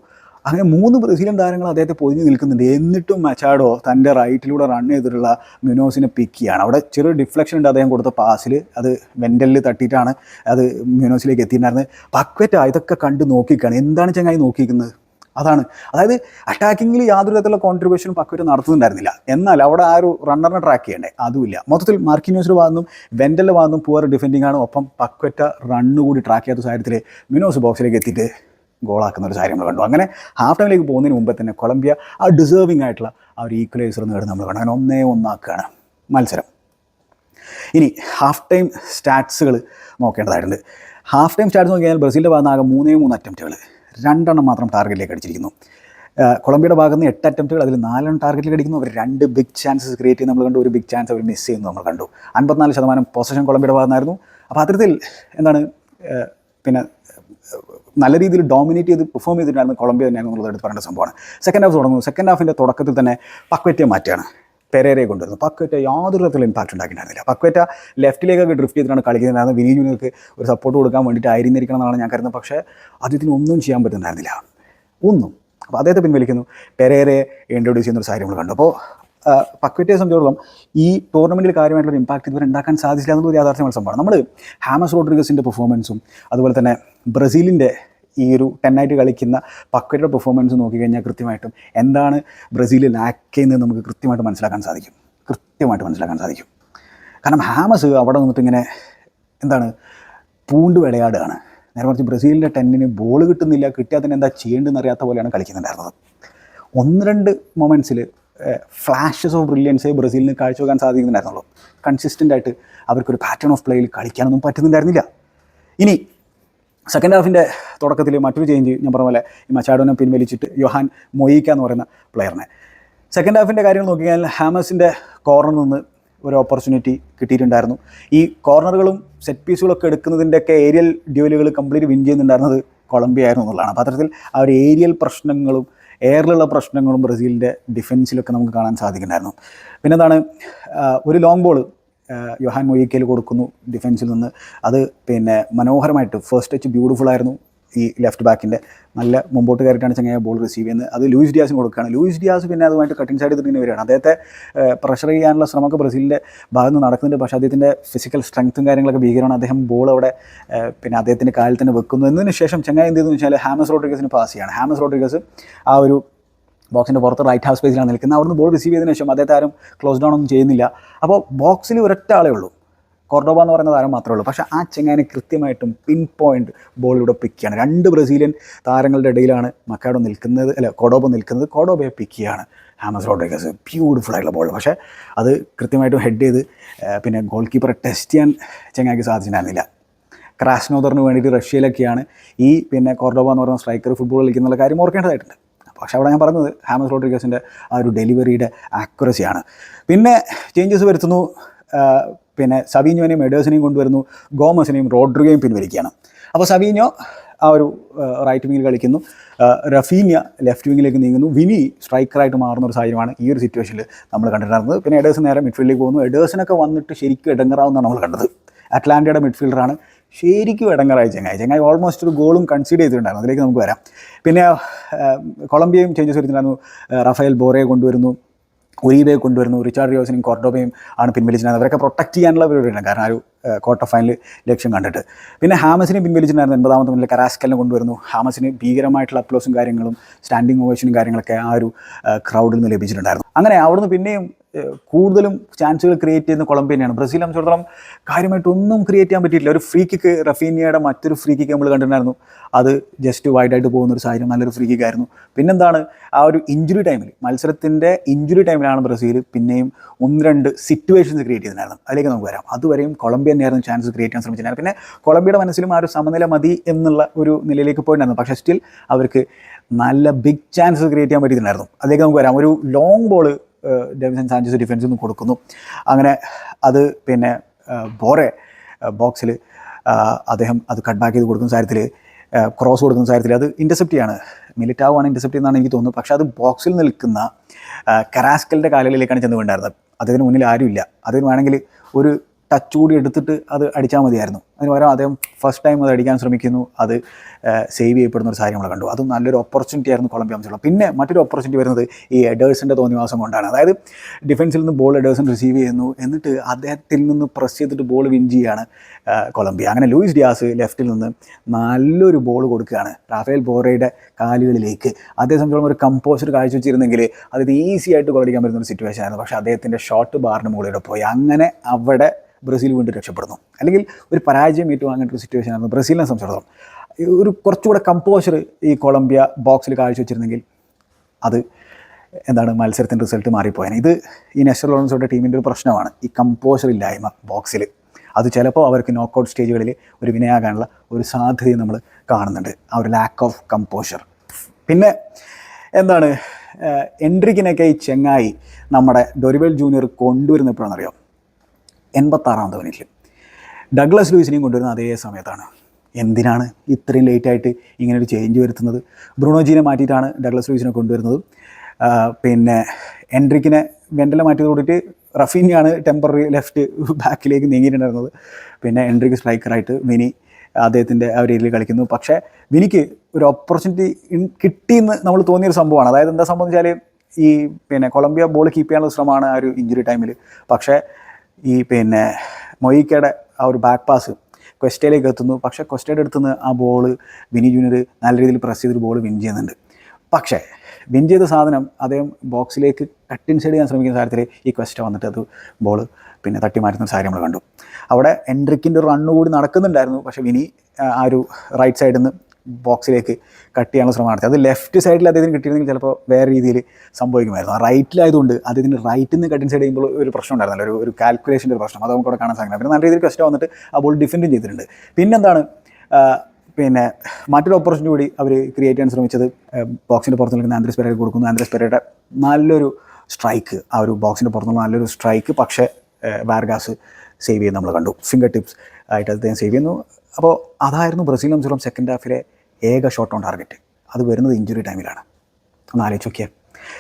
അങ്ങനെ മൂന്ന് ബ്രസീലിയൻ താരങ്ങൾ അദ്ദേഹത്തെ പൊതിഞ്ഞ് നിൽക്കുന്നുണ്ട്. എന്നിട്ടും മച്ചാഡോ തന്റെ റൈറ്റിലൂടെ റൺ ചെയ്തിട്ടുള്ള മ്യൂനോസിനെ പിക്ക് ചെയ്യാണ്. അവിടെ ചെറിയൊരു ഡിഫ്ലക്ഷൻ ഉണ്ട് അദ്ദേഹം കൊടുത്ത പാസിൽ അത് വെൻഡലിൽ തട്ടിയിട്ടാണ് അത് മ്യൂനോസിലേക്ക് എത്തിയിട്ടുണ്ടായിരുന്നത്. പക്വറ്റ ഇതൊക്കെ കണ്ട് നോക്കിക്കാണ്. എന്താണ് ചങ്ങായി നോക്കിക്കുന്നത് അതാണ്. അതായത് അറ്റാക്കിങ്ങിൽ യാതൊരു തരത്തിലുള്ള കോൺട്രിബ്യൂഷനും പക്വറ്റ് നടത്തുന്നുണ്ടായിരുന്നില്ല. എന്നാൽ അവിടെ ആ ഒരു റണ്ണറിനെ ട്രാക്ക് ചെയ്യണ്ടേ? അതുമില്ല. മൊത്തത്തിൽ മാർക്കിന്യൂസിന്റെ ഭാഗത്തും വെൻഡലിന്റെ ഭാഗത്തും പുവർ ഡിഫെൻഡിങ് ആണ്. ഒപ്പം പക്വറ്റ റണ്ണ് കൂടി ട്രാക്ക് ചെയ്യാത്ത സാഹചര്യത്തിൽ മിനോസ് ബോക്സിലേക്ക് എത്തിയിട്ട് ഗോളാക്കുന്ന ഒരു സാഹചര്യം നമ്മൾ കണ്ടു. അങ്ങനെ ഹാഫ് ടൈമിലേക്ക് പോകുന്നതിന് മുമ്പേ തന്നെ കൊളംബിയ ആ ഡിസേർവിംഗ് ആയിട്ടുള്ള ആ ഒരു ഈക്വലൈസർ നേടുന്ന നമ്മൾ അങ്ങനെ ഒന്നേ ഒന്നാക്കുകയാണ് മത്സരം. ഇനി ഹാഫ് ടൈം സ്റ്റാറ്റ്സുകൾ നോക്കേണ്ടതായിട്ടുണ്ട്. ഹാഫ് ടൈം സ്റ്റാറ്റ്സ് നോക്കിയാൽ ബ്രസീലിന്റെ ഭാഗത്ത് ആകെ മൂന്നേ മൂന്ന് അറ്റംപ്റ്റുകൾ രണ്ടെണ്ണം മാത്രം ടാർഗറ്റിലേക്ക് അടിച്ചിരിക്കുന്നു. കൊളംബിയുടെ ഭാഗത്ത് നിന്ന് എട്ട് അറ്റംപ്റ്റുകൾ അതിൽ നാലെണ്ണം ടാർഗറ്റിലേക്ക് അടിക്കുന്നു. അവർ രണ്ട് ബിഗ് ചാൻസസ് ക്രിയേറ്റ് ചെയ്യുന്ന നമ്മൾ കണ്ടു. ഒരു ബിഗ് ചാൻസ് അവർ മിസ് ചെയ്യുന്നു നമ്മൾ കണ്ടു. അൻപത്തിനാല് ശതമാനം പൊസഷൻ കൊളംബിയയുടെ ഭാഗത്തായിരുന്നു അപ്പോൾ അത്തരത്തിൽ എന്താണ് പിന്നെ നല്ല രീതിയിൽ ഡോമിനേറ്റ് ചെയ്ത് പെർഫോം ചെയ്തിട്ടുണ്ടായിരുന്നു കൊളംബിയ തന്നെയാണ് എന്നുള്ളത് എടുത്ത് പറയേണ്ട സംഭവമാണ്. സെക്കൻഡ് ഹാഫ് തുടങ്ങുന്നു. സെക്കൻഡ് ഹാഫിന്റെ തുടക്കത്തിൽ തന്നെ പക്വറ്റിയ മാറ്റുകയാണ്. പെരേരയെ കൊണ്ടുവരുന്നു പക്വറ്റ യാതൊരു തരത്തിലുള്ള ഇമ്പാക്റ്റ് ഉണ്ടാക്കിയിട്ടുണ്ടായിരുന്നില്ല. പക്വറ്റ ലെഫ്റ്റിലേക്കൊക്കെ ഡ്രിഫ്റ്റ് ചെയ്തിട്ടാണ് കളിക്കുന്നുണ്ടായിരുന്നത് വിനീ ജൂനിയർക്ക് ഒരു സപ്പോർട്ട് കൊടുക്കാൻ വേണ്ടിയിട്ട് ആയിരുന്നിരിക്കണം എന്നാണ് ഞാൻ കരുതുന്നത്. പക്ഷേ അദ്ദേഹത്തിന് ഒന്നും ചെയ്യാൻ പറ്റുന്നുണ്ടായിരുന്നില്ല. ഒന്നും. അപ്പോൾ അദ്ദേഹത്തെ പിൻവലിക്കുന്നു. പെരേരെ ഇൻട്രൊഡ്യൂസ് ചെയ്യുന്ന ഒരു നമ്മൾ കണ്ടു. അപ്പോൾ പക്വറ്റയെ സംബന്ധിച്ചിടത്തോളം ഈ ടൂർണമെന്റിൽ കാര്യമായിട്ടുള്ള ഇമ്പാക്റ്റ് ഇതുവരെ ഉണ്ടാക്കാൻ സാധിച്ചില്ല എന്നുള്ളത് യാഥാർത്ഥ്യമായ സംഭവമാണ്. നമ്മൾ ഹാമസ് റോഡ്രിഗസിന്റെ പെർഫോമൻസും അതുപോലെ തന്നെ ബ്രസീലിന്റെ ഈ ഒരു ടെന്നായിട്ട് കളിക്കുന്ന പക്കയുടെ പെർഫോമൻസ് നോക്കിക്കഴിഞ്ഞാൽ കൃത്യമായിട്ടും എന്താണ് ബ്രസീൽ ലാക്ക് നമുക്ക് കൃത്യമായിട്ട് മനസ്സിലാക്കാൻ സാധിക്കും. കൃത്യമായിട്ട് മനസ്സിലാക്കാൻ സാധിക്കും. കാരണം ഹാമസ് അവിടെ നിന്നിട്ട് ഇങ്ങനെ എന്താണ് പൂണ്ട് വിളയാടുകയാണ്. നേരെ മറിച്ച് ബ്രസീലിന്റെ ടെന്നിന് ബോൾ കിട്ടുന്നില്ല കിട്ടിയാൽ തന്നെ എന്താ ചെയ്യേണ്ടതെന്ന് അറിയാത്ത പോലെയാണ് കളിക്കുന്നുണ്ടായിരുന്നത്. ഒന്ന് രണ്ട് മൊമെന്റ്സിൽ ഫ്ലാഷസ് ഓഫ് ബ്രില്യൻസേ ബ്രസീലിന് കാഴ്ചവെക്കാൻ സാധിക്കുന്നുണ്ടായിരുന്നുള്ളൂ. കൺസിസ്റ്റന്റ് ആയിട്ട് അവർക്കൊരു പാറ്റേൺ ഓഫ് പ്ലേയിൽ കളിക്കാനൊന്നും പറ്റുന്നുണ്ടായിരുന്നില്ല. ഇനി സെക്കൻഡ് ഹാഫിന്റെ തുടക്കത്തിൽ മറ്റൊരു ചേഞ്ച് ഞാൻ പറഞ്ഞ പോലെ ഈ മച്ചാഡോനെ പിൻവലിച്ചിട്ട് യൊഹാൻ മൊയ്ക്ക എന്ന് പറയുന്ന പ്ലെയറിനെ സെക്കൻഡ് ഹാഫിന്റെ കാര്യങ്ങൾ നോക്കിക്കഴിഞ്ഞാൽ ഹാമസിന്റെ കോർണറിൽ നിന്ന് ഒരു ഓപ്പർച്യൂണിറ്റി കിട്ടിയിട്ടുണ്ടായിരുന്നു. ഈ കോർണറുകളും സെറ്റ് പീസുകളൊക്കെ എടുക്കുന്നതിന്റെയൊക്കെ ഏരിയൽ ഡ്യൂലുകൾ കംപ്ലീറ്റ് വിൻ ചെയ്യുന്നുണ്ടായിരുന്നത് കൊളംബിയ ആയിരുന്നു എന്നുള്ളതാണ്. അപ്പോൾ അത്തരത്തിൽ ആ ഒരു ഏരിയൽ പ്രശ്നങ്ങളും എയറിലുള്ള പ്രശ്നങ്ങളും ബ്രസീലിന്റെ ഡിഫൻസിലൊക്കെ നമുക്ക് കാണാൻ സാധിക്കുന്നുണ്ടായിരുന്നു. പിന്നെന്താണ് ഒരു ലോങ് ബോൾ യൊഹാൻ മൊയ്ക്കയിൽ കൊടുക്കുന്നു ഡിഫൻസിൽ നിന്ന്. അത് പിന്നെ മനോഹരമായിട്ട് ഫസ്റ്റ് ടച്ച് ബ്യൂട്ടിഫുൾ ആയിരുന്നു ഈ ലെഫ്റ്റ് ബാക്കിന്റെ നല്ല മുമ്പോട്ട് കയറിയിട്ടാണ് ചങ്ങായ ബോൾ റിസീവ് ചെയ്യുന്നത്. അത് ലൂയിസ് ഡിയാസിന് കൊടുക്കുകയാണ്. ലൂയിസ് ഡിയാസ് പിന്നെ അതുമായിട്ട് കട്ടിങ് സൈഡ് തന്നെ വരികയാണ്. അദ്ദേഹത്തെ പ്രഷർ ചെയ്യാനുള്ള ശ്രമമൊക്കെ ബ്രസീലിന്റെ ഭാഗത്ത് നിന്ന് നടക്കുന്നുണ്ട്. പക്ഷേ അദ്ദേഹത്തിന്റെ ഫിസിക്കൽ സ്ട്രെങ്ത്തും കാര്യങ്ങളൊക്കെ ഭീകരമാണ്. അദ്ദേഹം ബോൾ അവിടെ പിന്നെ അദ്ദേഹത്തിന്റെ കാലിൽ തന്നെ വെക്കുന്നു. എന്നതിന് ശേഷം ചങ്ങായ എന്ത് ചെയ്തെന്ന് വെച്ചാൽ ഹാമസ് റോഡ്രിഗസിന് പാസ് ചെയ്യാണ്. ഹാമസ് റോഡ്രിഗസ് ആ ഒരു ബോക്സിന്റെ പുറത്ത് റൈറ്റ് ഹാഫ് സ്പേസിലാണ് നിൽക്കുന്നത്. അവിടുന്ന് ബോൾ റിസീവ് ചെയ്തതിനു ശേഷം അദ്ദേഹത്തെ ആരും ക്ലോസ് ഡൗൺ ഒന്നും ചെയ്യുന്നില്ല. അപ്പോൾ ബോക്സിൽ ഒരൊറ്റ ആളേ ഉള്ളൂ. കോർഡോബ എന്ന് പറയുന്ന താരം മാത്രമേ ഉള്ളൂ. പക്ഷേ ആ ചെങ്ങാനെ കൃത്യമായിട്ടും പിൻ പോയിന്റ് ബോളിലൂടെ പിക്ക് ചെയ്യാണ്. രണ്ട് ബ്രസീലിയൻ താരങ്ങളുടെ ഇടയിലാണ് മക്കാഡോ നിൽക്കുന്നത്. അല്ല കോഡോബ നിൽക്കുന്നത്. കോഡോബയെ പിക്ക് ചെയ്യാണ് ഹാമസ് റോഡ്രിഗസ്. ബ്യൂട്ടിഫുൾ ആയിട്ടുള്ള ബോൾ പക്ഷേ അത് കൃത്യമായിട്ടും ഹെഡ് ചെയ്ത് പിന്നെ ഗോൾ കീപ്പറെ ടെസ്റ്റ് ചെയ്യാൻ ചെങ്ങായിക്ക് സാധിച്ചിട്ടുണ്ടായിരുന്നില്ല. ക്രാസ്നോദറിന് വേണ്ടിയിട്ട് റഷ്യയിലൊക്കെയാണ് ഈ പിന്നെ കോർഡോബ എന്ന് പറയുന്ന സ്ട്രൈക്കർ ഫുട്ബോൾ കളിക്കുന്നുള്ള കാര്യം ഓർക്കേണ്ടതായിട്ടുണ്ട്. പക്ഷേ അവിടെ ഞാൻ പറഞ്ഞത് ഹാമസ് റോഡ്രിഗസിന്റെ ആ ഒരു ഡെലിവറിയുടെ ആക്യുറസിയാണ്. പിന്നെ ചേഞ്ചസ് വരുത്തുന്നു. പിന്നെ സവീനോനെയും എഡേഴ്സിനെയും കൊണ്ടുവരുന്നു. ഗോമസിനെയും റോഡ്രിഗയും പിൻവലിക്കുകയാണ്. അപ്പോൾ സവീനോ ആ ഒരു റൈറ്റ് വിങ്ങിൽ കളിക്കുന്നു. റഫീനിയ ലെഫ്റ്റ് വിങ്ങിലേക്ക് നീങ്ങുന്നു. വിനി സ്ട്രൈക്കറായിട്ട് മാറുന്ന ഒരു സാഹചര്യമാണ് ഈ ഒരു സിറ്റുവേഷനിൽ നമ്മൾ കണ്ടിട്ടുണ്ടായിരുന്നത്. പിന്നെ എഡേഴ്സ് നേരെ മിഡ്ഫീൽഡിലേക്ക് പോകുന്നു. എഡേഴ്സിനൊക്കെ വന്നിട്ട് ശരിക്കും ഇടങ്ങറാവുന്നതാണ് നമ്മൾ കണ്ടത്. അറ്റ്ലാന്റയുടെ മിഡ്ഫീൽഡറാണ് ശരിക്കും ഇടങ്ങറായി ചെങ്ങായി. ചെങ്ങായി ഓൾമോസ്റ്റ് ഒരു ഗോളും കൺസീഡ് ചെയ്തിട്ടുണ്ടായിരുന്നു. അതിലേക്ക് നമുക്ക് വരാം. പിന്നെ കൊളംബിയയും ചേഞ്ചസ് വരുന്നുണ്ടായിരുന്നു ആ, റഫേൽ ബോറയെ കൊണ്ടുവരുന്നു ഒരീബയെ കൊണ്ടുവരുന്നു റിച്ചാർഡ് ജോസിനും കോർഡോബയും ആണ് പിൻവലിച്ചിട്ടുണ്ടായിരുന്നത്. അവരൊക്കെ പ്രൊട്ടക്ട് ചെയ്യാനുള്ള പരിപാടിയാണ് കാരണം ആ ഒരു ക്വാർട്ടർ ഫൈനൽ ലക്ഷ്യം കണ്ടിട്ട്. പിന്നെ ഹാമസിനെ പിൻവലിച്ചിട്ടുണ്ടായിരുന്നു എൺപതാമത്തെ മിനിറ്റിൽ കരാസ്കലിനെ കൊണ്ടുവരുന്നു. ഹാമസിന് ഭീകരമായിട്ടുള്ള അപ്ലോസും കാര്യങ്ങളും സ്റ്റാൻഡിങ് ഓവേഷനും കാര്യങ്ങളൊക്കെ ആ ഒരു ക്രൗഡിൽ നിന്ന് ലഭിച്ചിട്ടുണ്ടായിരുന്നു. അങ്ങനെ അവിടുന്ന് പിന്നെയും കൂടുതലും ചാൻസുകൾ ക്രിയേറ്റ് ചെയ്യുന്ന കൊളംബിയ തന്നെയാണ്. ബ്രസീൽ സംബന്ധിച്ചിടത്തോളം കാര്യമായിട്ടൊന്നും ക്രിയേറ്റ് ചെയ്യാൻ പറ്റിയിട്ടില്ല. ഒരു ഫ്രീ കിക്ക് റഫീനിയയുടെ മറ്റൊരു ഫ്രീ കിക്ക് നമ്മൾ കണ്ടിട്ടുണ്ടായിരുന്നു. അത് ജസ്റ്റ് വൈഡ് ആയിട്ട് പോകുന്ന ഒരു സാഹചര്യം നല്ലൊരു ഫ്രീ കിക്ക് ആയിരുന്നു. പിന്നെന്താണ്? ആ ഒരു ഇഞ്ചുറി ടൈമിൽ മത്സരത്തിന്റെ ഇഞ്ചുറി ടൈമിലാണ് ബ്രസീൽ പിന്നെയും ഒന്ന് രണ്ട് സിറ്റുവേഷൻസ് ക്രിയേറ്റ് ചെയ്തിട്ടുണ്ടായിരുന്നു. അതിലേക്ക് നമുക്ക് വരാം. അതുവരെയും കൊളംബിയ തന്നെയായിരുന്നു ചാൻസ് ക്രിയേറ്റ് ചെയ്യാൻ ശ്രമിച്ചിട്ടുണ്ടായിരുന്നു പിന്നെ കൊളംബിയയുടെ മനസ്സിലും ആ ഒരു സമനില മതി എന്നുള്ള ഒരു നിലയിലേക്ക് പോയിട്ടുണ്ടായിരുന്നു. പക്ഷേ സ്റ്റിൽ അവർക്ക് നല്ല ബിഗ് ചാൻസ് ക്രിയേറ്റ് ചെയ്യാൻ പറ്റിയിട്ടുണ്ടായിരുന്നു. അതിലേക്ക് നമുക്ക് വരാം. ഒരു ലോങ് ബോൾ ഡെവിസൺ സാഞ്ചസ് ഡിഫൻസിൽ നിന്ന് കൊടുക്കുന്നു. അങ്ങനെ അത് പിന്നെ ബോറെ ബോക്സിൽ അദ്ദേഹം അത് കട്ട് ബാക്ക് ചെയ്ത് കൊടുക്കുന്ന കാര്യത്തിൽ ക്രോസ് കൊടുക്കുന്ന കാര്യത്തിൽ അത് ഇന്റർസെപ്റ്റ് ചെയ്യാണ്. മിലിറ്റാവാണ് ആണ് ഇന്റർസെപ്റ്റ് ചെയ്യുന്നതാണ് എനിക്ക് തോന്നുന്നത് പക്ഷേ അത് ബോക്സിൽ നിൽക്കുന്ന കരാസ്കലിന്റെ കാലുകളിലേക്കാണ് ചെന്ന് വീണ്ടായിരുന്നത് അദ്ദേഹത്തിന് മുന്നിൽ ആരുമില്ല. അതിന് വേണമെങ്കിൽ ഒരു ടച്ച് കൂടി എടുത്തിട്ട് അത് അടിച്ചാൽ മതിയായിരുന്നു. അതിന് പകരം അദ്ദേഹം ഫസ്റ്റ് ടൈം അത് അടിക്കാൻ ശ്രമിക്കുന്നു. അത് സേവ് ചെയ്യപ്പെടുന്ന ഒരു സാഹചര്യം നമ്മൾ കണ്ടു. അതും നല്ലൊരു ഓപ്പർച്യൂണിറ്റി ആയിരുന്നു കൊളംബിയ സംബന്ധിച്ചുള്ള പിന്നെ മറ്റൊരു ഓപ്പർച്യൂണിറ്റി വരുന്നത് ഈ എഡേഴ്സിന്റെ തോന്നിവാസം കൊണ്ടാണ്. അതായത് ഡിഫൻസിൽ നിന്ന് ബോൾ എഡേഴ്സൺ റിസീവ് ചെയ്യുന്നു. എന്നിട്ട് അദ്ദേഹത്തിൽ നിന്ന് പ്രസ് ചെയ്തിട്ട് ബോൾ വിൻ ചെയ്യാണ് കൊളംബിയ അങ്ങനെ ലൂയിസ് ഡിയാസ് ലെഫ്റ്റിൽ നിന്ന് നല്ലൊരു ബോൾ കൊടുക്കുകയാണ് റാഫേൽ ബോറയുടെ കാലുകളിലേക്ക്. അതേ സംബന്ധിച്ചോളം ഒരു കമ്പോസർ കാഴ്ചവെച്ചിരുന്നെങ്കിൽ അത് ഈസി ആയിട്ട് ഗോൾ അടിക്കാൻ പറ്റുന്ന ഒരു സിറ്റുവേഷൻ ആയിരുന്നു. പക്ഷേ അദ്ദേഹത്തിന്റെ ഷോട്ട് ബാറിന് മുകളിലൂടെ പോയി. അങ്ങനെ അവിടെ ബ്രസീൽ വീണ്ടും രക്ഷപ്പെടുന്നു. അല്ലെങ്കിൽ ഒരു പരാജയം ഏറ്റുവാങ്ങേണ്ട ഒരു സിറ്റുവേഷൻ ആയിരുന്നു ബ്രസീലിനെ സംബന്ധിച്ചിടത്തോളം. ഒരു കുറച്ചുകൂടെ കമ്പോഷർ ഈ കൊളംബിയ ബോക്സിൽ കാഴ്ചവെച്ചിരുന്നെങ്കിൽ അത് എന്താണ് മത്സരത്തിന്റെ റിസൾട്ട് മാറിപ്പോയാൽ ഇത് ഈ നെസ്റ്റർ ലോറൻസോയുടെ ടീമിന്റെ ഒരു പ്രശ്നമാണ്. ഈ കമ്പോഷർ ഇല്ലായ്മ ബോക്സിൽ അത് ചിലപ്പോൾ അവർക്ക് നോക്കൗട്ട് സ്റ്റേജുകളിൽ ഒരു വിനയാകാനുള്ള ഒരു സാധ്യതയും നമ്മൾ കാണുന്നുണ്ട്. ആ ഒരു ലാക്ക് ഓഫ് കമ്പോഷർ പിന്നെ എന്താണ് എൻട്രിക്കിനൊക്കെ ഈ ചെങ്ങായി നമ്മുടെ ഡൊരിബൽ ജൂനിയർ കൊണ്ടുവരുന്നപ്പോഴാണെന്നറിയാം? എൺപത്താറാമത്തെ മിനിറ്റിൽ ഡഗ്ലസ് ലൂയിസിനെയും കൊണ്ടുവരുന്ന അതേ സമയത്താണ്. എന്തിനാണ് ഇത്രയും ലേറ്റായിട്ട് ഇങ്ങനെ ഒരു ചേഞ്ച് വരുത്തുന്നത്? ബ്രൂണോജീനെ മാറ്റിയിട്ടാണ് ഡഗ്ലസ് ലൂയിസിനെ കൊണ്ടുവരുന്നത്. പിന്നെ എൻട്രിക്കിനെ വെൻഡലെ മാറ്റി കൂടിയിട്ട് റഫീനെയാണ് ടെമ്പററി ലെഫ്റ്റ് ബാക്കിലേക്ക് നീങ്ങിയിട്ടുണ്ടായിരുന്നത്. പിന്നെ എൻട്രിക്ക് സ്ട്രൈക്കറായിട്ട് വിനി അദ്ദേഹത്തിന്റെ ആ രീതിയിൽ കളിക്കുന്നു. പക്ഷേ വിനിക്ക് ഒരു ഓപ്പർച്യൂണിറ്റി കിട്ടിയെന്ന് നമ്മൾ തോന്നിയൊരു സംഭവമാണ്. അതായത് എന്താ സംഭവം വെച്ചാൽ ഈ പിന്നെ കൊളംബിയ ബോൾ കീപ്പ് ചെയ്യാനുള്ള ശ്രമമാണ് ആ ഒരു ഇഞ്ചുറി ടൈമിൽ പക്ഷേ ഈ പിന്നെ മൊയ്ക്കയുടെ ആ ഒരു ബാക്ക് പാസ് ക്വസ്റ്റയിലേക്ക് എത്തുന്നു. പക്ഷേ ക്വസ്റ്റയുടെ അടുത്തുനിന്ന് ആ ബോൾ വിനി ജൂനിയർ നല്ല രീതിയിൽ പ്രസ് ചെയ്തൊരു ബോൾ വിൻ ചെയ്യുന്നുണ്ട്. പക്ഷേ വിൻ ചെയ്ത സാധനം അദ്ദേഹം ബോക്സിലേക്ക് കട്ട് ഇൻസൈഡ് ചെയ്യാൻ ശ്രമിക്കുന്ന കാര്യത്തിൽ ഈ ക്വസ്റ്റ വന്നിട്ട് അത് ബോൾ പിന്നെ തട്ടി മാറ്റുന്ന സാഹചര്യം നമ്മൾ കണ്ടു. അവിടെ എൻട്രിക്കിന്റെ ഒരു റണ്ണ് കൂടി നടക്കുന്നുണ്ടായിരുന്നു. പക്ഷേ വിനി ആ ഒരു റൈറ്റ് സൈഡിൽ നിന്ന് ബോക്സിലേക്ക് കട്ട് ചെയ്യാനുള്ള ശ്രമം നടത്തി. അത് ലെഫ്റ്റ് സൈഡിൽ അദ്ദേഹത്തിന് കിട്ടിയിരുന്നെങ്കിൽ ചിലപ്പോൾ വേറെ രീതിയിൽ സംഭവിക്കുമായിരുന്നു. ആ റൈറ്റിലായതുകൊണ്ട് അദ്ദേഹത്തിന് റൈറ്റിൽ നിന്ന് കട്ടിങ് സൈഡ് ചെയ്യുമ്പോൾ ഒരു പ്രശ്നം ഉണ്ടായിരുന്നല്ലോ. ഒരു ഒരു കാൽക്കുലേഷന്റെ പ്രശ്നം. അത് നമുക്ക് കാണാൻ സാധിക്കും പിന്നെ നല്ല രീതിയിൽ കഷ്ടം വന്നിട്ട് ആ ബോൾ ഡിഫെൻഡും ചെയ്തിട്ടുണ്ട്. പിന്നെന്താണ്? പിന്നെ മറ്റൊരു ഓപ്പർച്യൂണിറ്റി കൂടി അവർ ക്രിയേറ്റ് ചെയ്യാൻ ശ്രമിച്ചത് ബോക്സിന്റെ പുറത്ത് നിൽക്കുന്ന ആൻഡ്രസ് പെരയുടെ കൊടുക്കുന്നു. ആൻഡ്രസ് പെരയുടെ നല്ലൊരു സ്ട്രൈക്ക് ആ ഒരു ബോക്സിന്റെ പുറത്തുനിന്ന് നല്ലൊരു സ്ട്രൈക്ക് പക്ഷേ വാർഗാസ് സേവ് ചെയ്യുന്നത് നമ്മൾ കണ്ടു. ഫിംഗർ ടിപ്സ് ആയിട്ട് അദ്ദേഹം സേവ് ചെയ്യുന്നു. അപ്പോൾ അതായിരുന്നു ബ്രസീൽ സംബന്ധിച്ചിടത്തോളം സെക്കൻഡ് ഹാഫിലെ ഏക ഷോട്ട് ഓൺ ടാർഗറ്റ് അത് വരുന്നത് ഇഞ്ചുറി ടൈമിലാണ് ഒന്ന് ആലോചിച്ച് നോക്കിയാൽ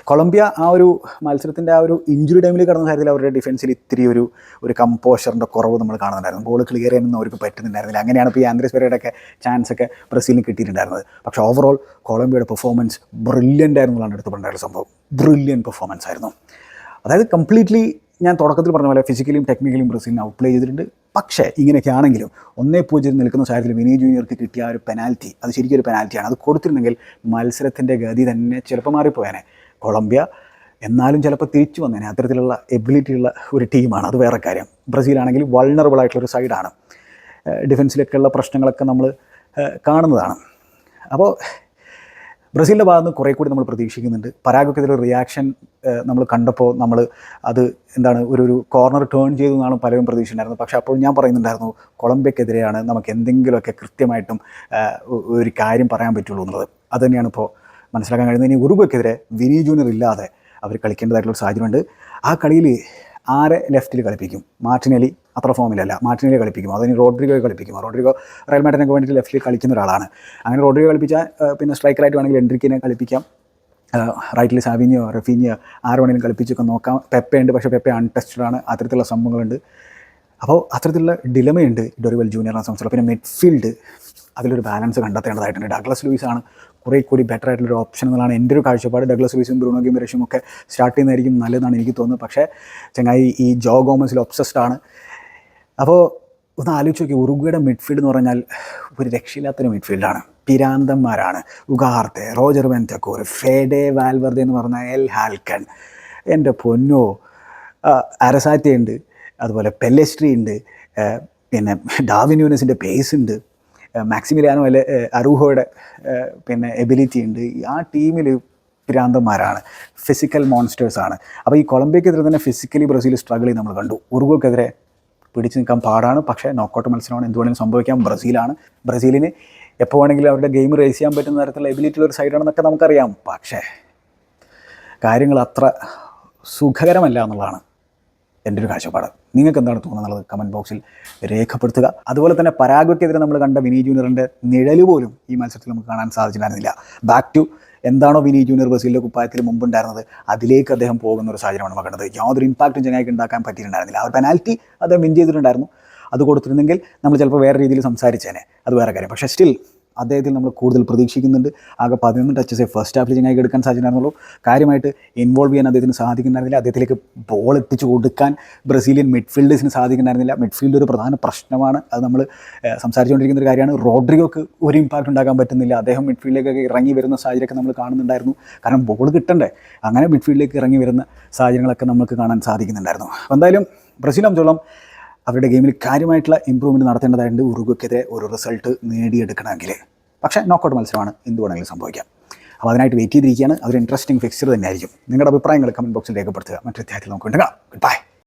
കൊളംബിയ ആ ഒരു മത്സരത്തിന്റെ ആ ഒരു ഇഞ്ചുറി ടൈമിൽ കടന്ന കാര്യത്തിൽ അവരുടെ ഡിഫൻസിൽ ഇത്തിരി ഒരു ഒരു കമ്പോഷറിന്റെ കുറവ് നമ്മൾ കാണുന്നുണ്ടായിരുന്നു. ഗോൾ ക്ലിയർ ചെയ്യാനൊന്നും അവർക്ക് പറ്റുന്നുണ്ടായിരുന്നില്ല. അങ്ങനെയാണ് ഇപ്പോൾ ഈ ആൻഡ്രസ് പെരയുടെ ഒക്കെ ചാൻസ് ഒക്കെ ബ്രസീലിന് കിട്ടിയിട്ടുണ്ടായിരുന്നത്. പക്ഷേ ഓവറോൾ കൊളംബിയയുടെ പെർഫോമൻസ് ബ്രില്യന്റ് ആയിരുന്നുള്ളതാണ് എടുത്ത് പറഞ്ഞ സംഭവം. ബ്രില്യൻ പെർഫോമൻസ് ആയിരുന്നു. അതായത് കംപ്ലീറ്റ്ലി ഞാൻ തുടക്കത്തിൽ പറഞ്ഞ പോലെ ഫിസിക്കലിയും ടെക്നിക്കലിയും ബ്രസീലിനെ ഔട്ട്പ്ലേ ചെയ്തിട്ടുണ്ട്. പക്ഷേ ഇങ്ങനെയൊക്കെ ആണെങ്കിലും ഒന്നേ പൂജ്യം നിൽക്കുന്ന സാഹചര്യത്തിൽ വിനി ജൂനിയർക്ക് കിട്ടിയ ഒരു പെനാൽറ്റി അത് ശരിക്കും ഒരു പെനാൽറ്റിയാണ്. അത് കൊടുത്തിരുന്നെങ്കിൽ മത്സരത്തിന്റെ ഗതി തന്നെ ചിലപ്പോൾ മാറിപ്പോയേനെ. കൊളംബിയ എന്നാലും ചിലപ്പോൾ തിരിച്ചു വന്നേനെ. അത്തരത്തിലുള്ള എബിലിറ്റി ഉള്ള ഒരു ടീമാണ്. അത് വേറെ കാര്യം. ബ്രസീലാണെങ്കിൽ വൾണറബിൾ ആയിട്ടുള്ള ഒരു സൈഡാണ് ഡിഫൻസിലൊക്കെയുള്ള പ്രശ്നങ്ങളൊക്കെ നമ്മൾ കാണുന്നതാണ്. അപ്പോൾ ബ്രസീലിന്റെ ഭാഗത്ത് നിന്ന് കുറേ കൂടി നമ്മൾ പ്രതീക്ഷിക്കുന്നുണ്ട്. പരാഗൊക്കെതിരെ റിയാക്ഷൻ നമ്മൾ കണ്ടപ്പോൾ നമ്മൾ അത് എന്താണ് ഒരു ഒരു കോർണർ ടേൺ ചെയ്തു എന്നാണ് പലരും പ്രതീക്ഷിച്ചിട്ടുണ്ടായിരുന്നത്. പക്ഷേ അപ്പോൾ ഞാൻ പറയുന്നുണ്ടായിരുന്നു കൊളംബിയക്കെതിരെയാണ് നമുക്ക് എന്തെങ്കിലുമൊക്കെ കൃത്യമായിട്ടും ഒരു കാര്യം പറയാൻ പറ്റുള്ളൂ എന്നുള്ളത്. അത് തന്നെയാണ് ഇപ്പോൾ മനസ്സിലാക്കാൻ കഴിയുന്നത്. ഇനി ഉറുഗ്വയ്ക്കെതിരെ വിനി ജൂനിയർ ഇല്ലാതെ അവർ കളിക്കേണ്ടതായിട്ടുള്ള സാഹചര്യമുണ്ട്. ആ കളിയിൽ ആരെ ലെഫ്റ്റിൽ കളിപ്പിക്കും? മാർട്ടിനലി അത്ര ഫോമിലല്ല. മാർട്ടിനലി കളിപ്പിക്കും. അതിന് റോഡ്രിഗോയെ കളിപ്പിക്കും റോഡ്രിഗോ റയൽ മാറ്റിനൊക്കെ വേണ്ടിയിട്ട് ലെഫ്റ്റിൽ കളിക്കുന്ന ഒരാളാണ്. അങ്ങനെ റോഡ്രിഗോ കളിപ്പിച്ചാൽ പിന്നെ സ്ട്രൈക്കറായിട്ട് വേണമെങ്കിൽ എൻട്രിക്കിനെ കളിപ്പിക്കാം. റൈറ്റിൽ സാവിനിയോ റഫീനിയോ ആര് വേണമെങ്കിലും കളിപ്പിച്ചൊക്കെ നോക്കാം. പെപ്പയുണ്ട് പക്ഷേ പെപ്പ അൺടെസ്റ്റഡ് ആണ്. അത്തരത്തിലുള്ള സംഭവങ്ങളുണ്ട്. അപ്പോൾ അത്തരത്തിലുള്ള ഡിലമയുണ്ട് ഡൊറിവൽ ജൂനിയറിനെ സംബന്ധിച്ചുള്ള പിന്നെ മിഡ്ഫീൽഡ് അതിലൊരു ബാലൻസ് കണ്ടെത്തേണ്ടതായിട്ടുണ്ട്. ഡഗ്ലസ് ലൂയിസ് ആണ് കുറേ കൂടി ബെറ്റർ ആയിട്ടുള്ളൊരു ഓപ്ഷൻ എന്നുള്ളതാണ് എന്റെ ഒരു കാഴ്ചപ്പാട്. ഡഗ്ലസ് ലൂയിസും ബ്രൂണോ ഗിമറേഷും ഒക്കെ സ്റ്റാർട്ട് ചെയ്യുന്നതായിരിക്കും നല്ലതാണ് എനിക്ക് തോന്നുന്നത്. പക്ഷേ ചങ്ങായി ഈ ജോ ഗോമസിൽ ഒബ്സസ്ഡ് ആണ്. അപ്പോൾ ഒന്ന് ആലോചിച്ച് നോക്കി. ഉറുഗ്വയുടെ മിഡ്ഫീൽഡ് എന്ന് പറഞ്ഞാൽ ഒരു രക്ഷയില്ലാത്തൊരു മിഡ്ഫീൽഡാണ് പിരാന്തന്മാരാണ്. ഉഗാർത്തെ റോജർ വെന്റക്കൂർ ഫേഡെ വാൽവർദെ എന്ന് പറഞ്ഞ എൽ ഹാൽക്കൺ എന്റെ പൊന്നോ അരസാറ്റി ഉണ്ട്. അതുപോലെ പെല്ലസ്ട്രി ഉണ്ട്. പിന്നെ ഡാവിൻ യൂനസിന്റെ പേസ് ഉണ്ട്. മാക്സിമിലിയാനോ അല്ലെ അറൂഹോയുടെ പിന്നെ എബിലിറ്റി ഉണ്ട്. ആ ടീമിൽ പിരാന്തന്മാരാണ്. ഫിസിക്കൽ മോൺസ്റ്റേഴ്സാണ് അപ്പോൾ ഈ കൊളംബിയക്കെതിരെ തന്നെ ഫിസിക്കലി ബ്രസീൽ സ്ട്രഗിൾ നമ്മൾ കണ്ടു. ഉറുഗോക്കെതിരെ പിടിച്ചു നിൽക്കാൻ പാടാണ്. പക്ഷേ നോക്കൗട്ട് മത്സരമാണ് എന്തുവേണമെങ്കിലും സംഭവിക്കാം. ബ്രസീലാണ്. ബ്രസീലിന് എപ്പോൾ വേണമെങ്കിലും അവരുടെ ഗെയിം റേസ് ചെയ്യാൻ പറ്റുന്ന തരത്തിലുള്ള എബിലിറ്റി ഉള്ള ഒരു സൈഡാണെന്നൊക്കെ നമുക്കറിയാം. പക്ഷേ കാര്യങ്ങൾ അത്ര സുഖകരമല്ല എന്നുള്ളതാണ് എന്റെ ഒരു കാഴ്ചപ്പാട്. നിങ്ങൾക്ക് എന്താണ് തോന്നുന്നത്? കമന്റ് ബോക്സിൽ രേഖപ്പെടുത്തുക. അതുപോലെ തന്നെ പരാഗ്വയ്ക്കെതിരെ നമ്മൾ കണ്ട വിനീ ജൂനിയറിന്റെ നിഴൽ പോലും ഈ മത്സരത്തിൽ നമുക്ക് കാണാൻ സാധിച്ചിട്ടുണ്ടായിരുന്നില്ല. ബാക്ക് ടു എന്താണോ വിനി ജൂനിയർ ബ്രസീലിന്റെ കുപ്പായത്തിൽ മുമ്പുണ്ടായിരുന്നത് അതിലേക്ക് അദ്ദേഹം പോകുന്ന ഒരു സാഹചര്യമാണ് കണ്ടത്. യാതൊരു ഇമ്പാക്റ്റും ചങ്ങായിക്ക് ഉണ്ടാക്കാൻ പറ്റിയിട്ടുണ്ടായിരുന്നില്ല. ആ പെനാൽറ്റി അദ്ദേഹം വിൻ ചെയ്തിട്ടുണ്ടായിരുന്നു. അത് കൊടുത്തിരുന്നെങ്കിൽ നമ്മൾ ചിലപ്പോൾ വേറെ രീതിയിൽ സംസാരിച്ചേനെ. അത് വേറെ കാര്യം. പക്ഷേ സ്റ്റിൽ അദ്ദേഹത്തിൽ നമ്മൾ കൂടുതൽ പ്രതീക്ഷിക്കുന്നുണ്ട്. ആകെ പതിനൊന്ന് ടച്ചസ് ഫസ്റ്റ് ഹാഫിൽ ചങ്ങായി എടുക്കാൻ സാധിച്ചിട്ടുണ്ടായിരുന്നുള്ളൂ കാര്യമായിട്ട് ഇൻവോൾവ് ചെയ്യാൻ അദ്ദേഹത്തിന് സാധിക്കുന്നുണ്ടായിരുന്നില്ല. അദ്ദേഹത്തിലേക്ക് ബോൾ എത്തിച്ചു കൊടുക്കാൻ ബ്രസീലിയൻ മിഡ്ഫീൽഡേഴ്സിന് സാധിക്കുന്നുണ്ടായിരുന്നില്ല. മിഡ്ഫീൽഡ് ഒരു പ്രധാന പ്രശ്നമാണ്. അത് നമ്മൾ സംസാരിച്ചുകൊണ്ടിരിക്കുന്ന ഒരു കാര്യമാണ്. റോഡ്രിഗോക്ക് ഒരു ഇമ്പാക്റ്റ് ഉണ്ടാക്കാൻ പറ്റുന്നില്ല. അദ്ദേഹം മിഡ്ഫീൽഡിലേക്കൊക്കെ ഇറങ്ങി വരുന്ന സാഹചര്യമൊക്കെ നമ്മൾ കാണുന്നുണ്ടായിരുന്നു. കാരണം ബോൾ കിട്ടണ്ടേ. അങ്ങനെ മിഡ്ഫീൽഡിലേക്ക് ഇറങ്ങി വരുന്ന സാഹചര്യങ്ങളൊക്കെ നമുക്ക് കാണാൻ സാധിക്കുന്നുണ്ടായിരുന്നു. എന്തായാലും ബ്രസീൽ സംബന്ധിച്ചോളം അവരുടെ ഗെയിമിൽ കാര്യമായിട്ടുള്ള ഇമ്പ്രൂവ്മെന്റ് നടത്തേണ്ടതായിട്ടുണ്ട്. ഉറുഗ്വയ്ക്കെതിരെ ഒരു റിസൾട്ട് നേടിയെടുക്കണമെങ്കിൽ. പക്ഷേ നോക്കൗട്ട് മത്സരമാണ് എന്ത് വേണമെങ്കിലും സംഭവിക്കാം. അപ്പോൾ അതിനായിട്ട് വെയിറ്റ് ചെയ്തിരിക്കുകയാണ്. അതൊരു ഇൻട്രസ്റ്റിംഗ് ഫിക്സ്ചർ തന്നെയായിരിക്കും. നിങ്ങളുടെ അഭിപ്രായങ്ങൾ കമന്റ് ബോക്സിൽ രേഖപ്പെടുത്തുക. മറ്റൊരു അധ്യായത്തിൽ നമുക്ക് ഉണ്ടാകാം ഗുഡ് ബൈ